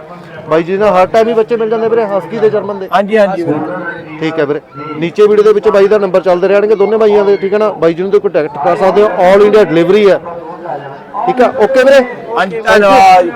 ਬਾਈ ਜੀ ਨਾਲ ਹਰ ਟਾਈਮ ਹੀ ਬੱਚੇ ਮਿਲ ਜਾਂਦੇ ਵੀਰੇ ਹਸਕੀ ਦੇ ਜਰਮਨ ਦੇ। ਹਾਂਜੀ ਹਾਂਜੀ। ਠੀਕ ਹੈ ਵੀਰੇ। ਨੀਚੇ ਵੀਡੀਓ ਦੇ ਵਿੱਚ ਬਾਈ ਦਾ ਨੰਬਰ ਚੱਲਦੇ ਰਹਿਣਗੇ ਦੋਨੇ ਬਾਈਆਂ ਦੇ ਠੀਕ ਹੈ ਨਾ? ਬਾਈ ਜੀ ਨੂੰ ਤੁਸੀਂ ਕੰਟੈਕਟ ਕਰ ਸਕਦੇ ਹੋ ਆਲ ਇੰਡੀਆ ਡਿਲੀਵਰੀ ਹੈ। ਠੀਕ ਹੈ ਓਕੇ ਵੀਰੇ? ਹਾਂਜੀ ਧੰਨਵਾਦ।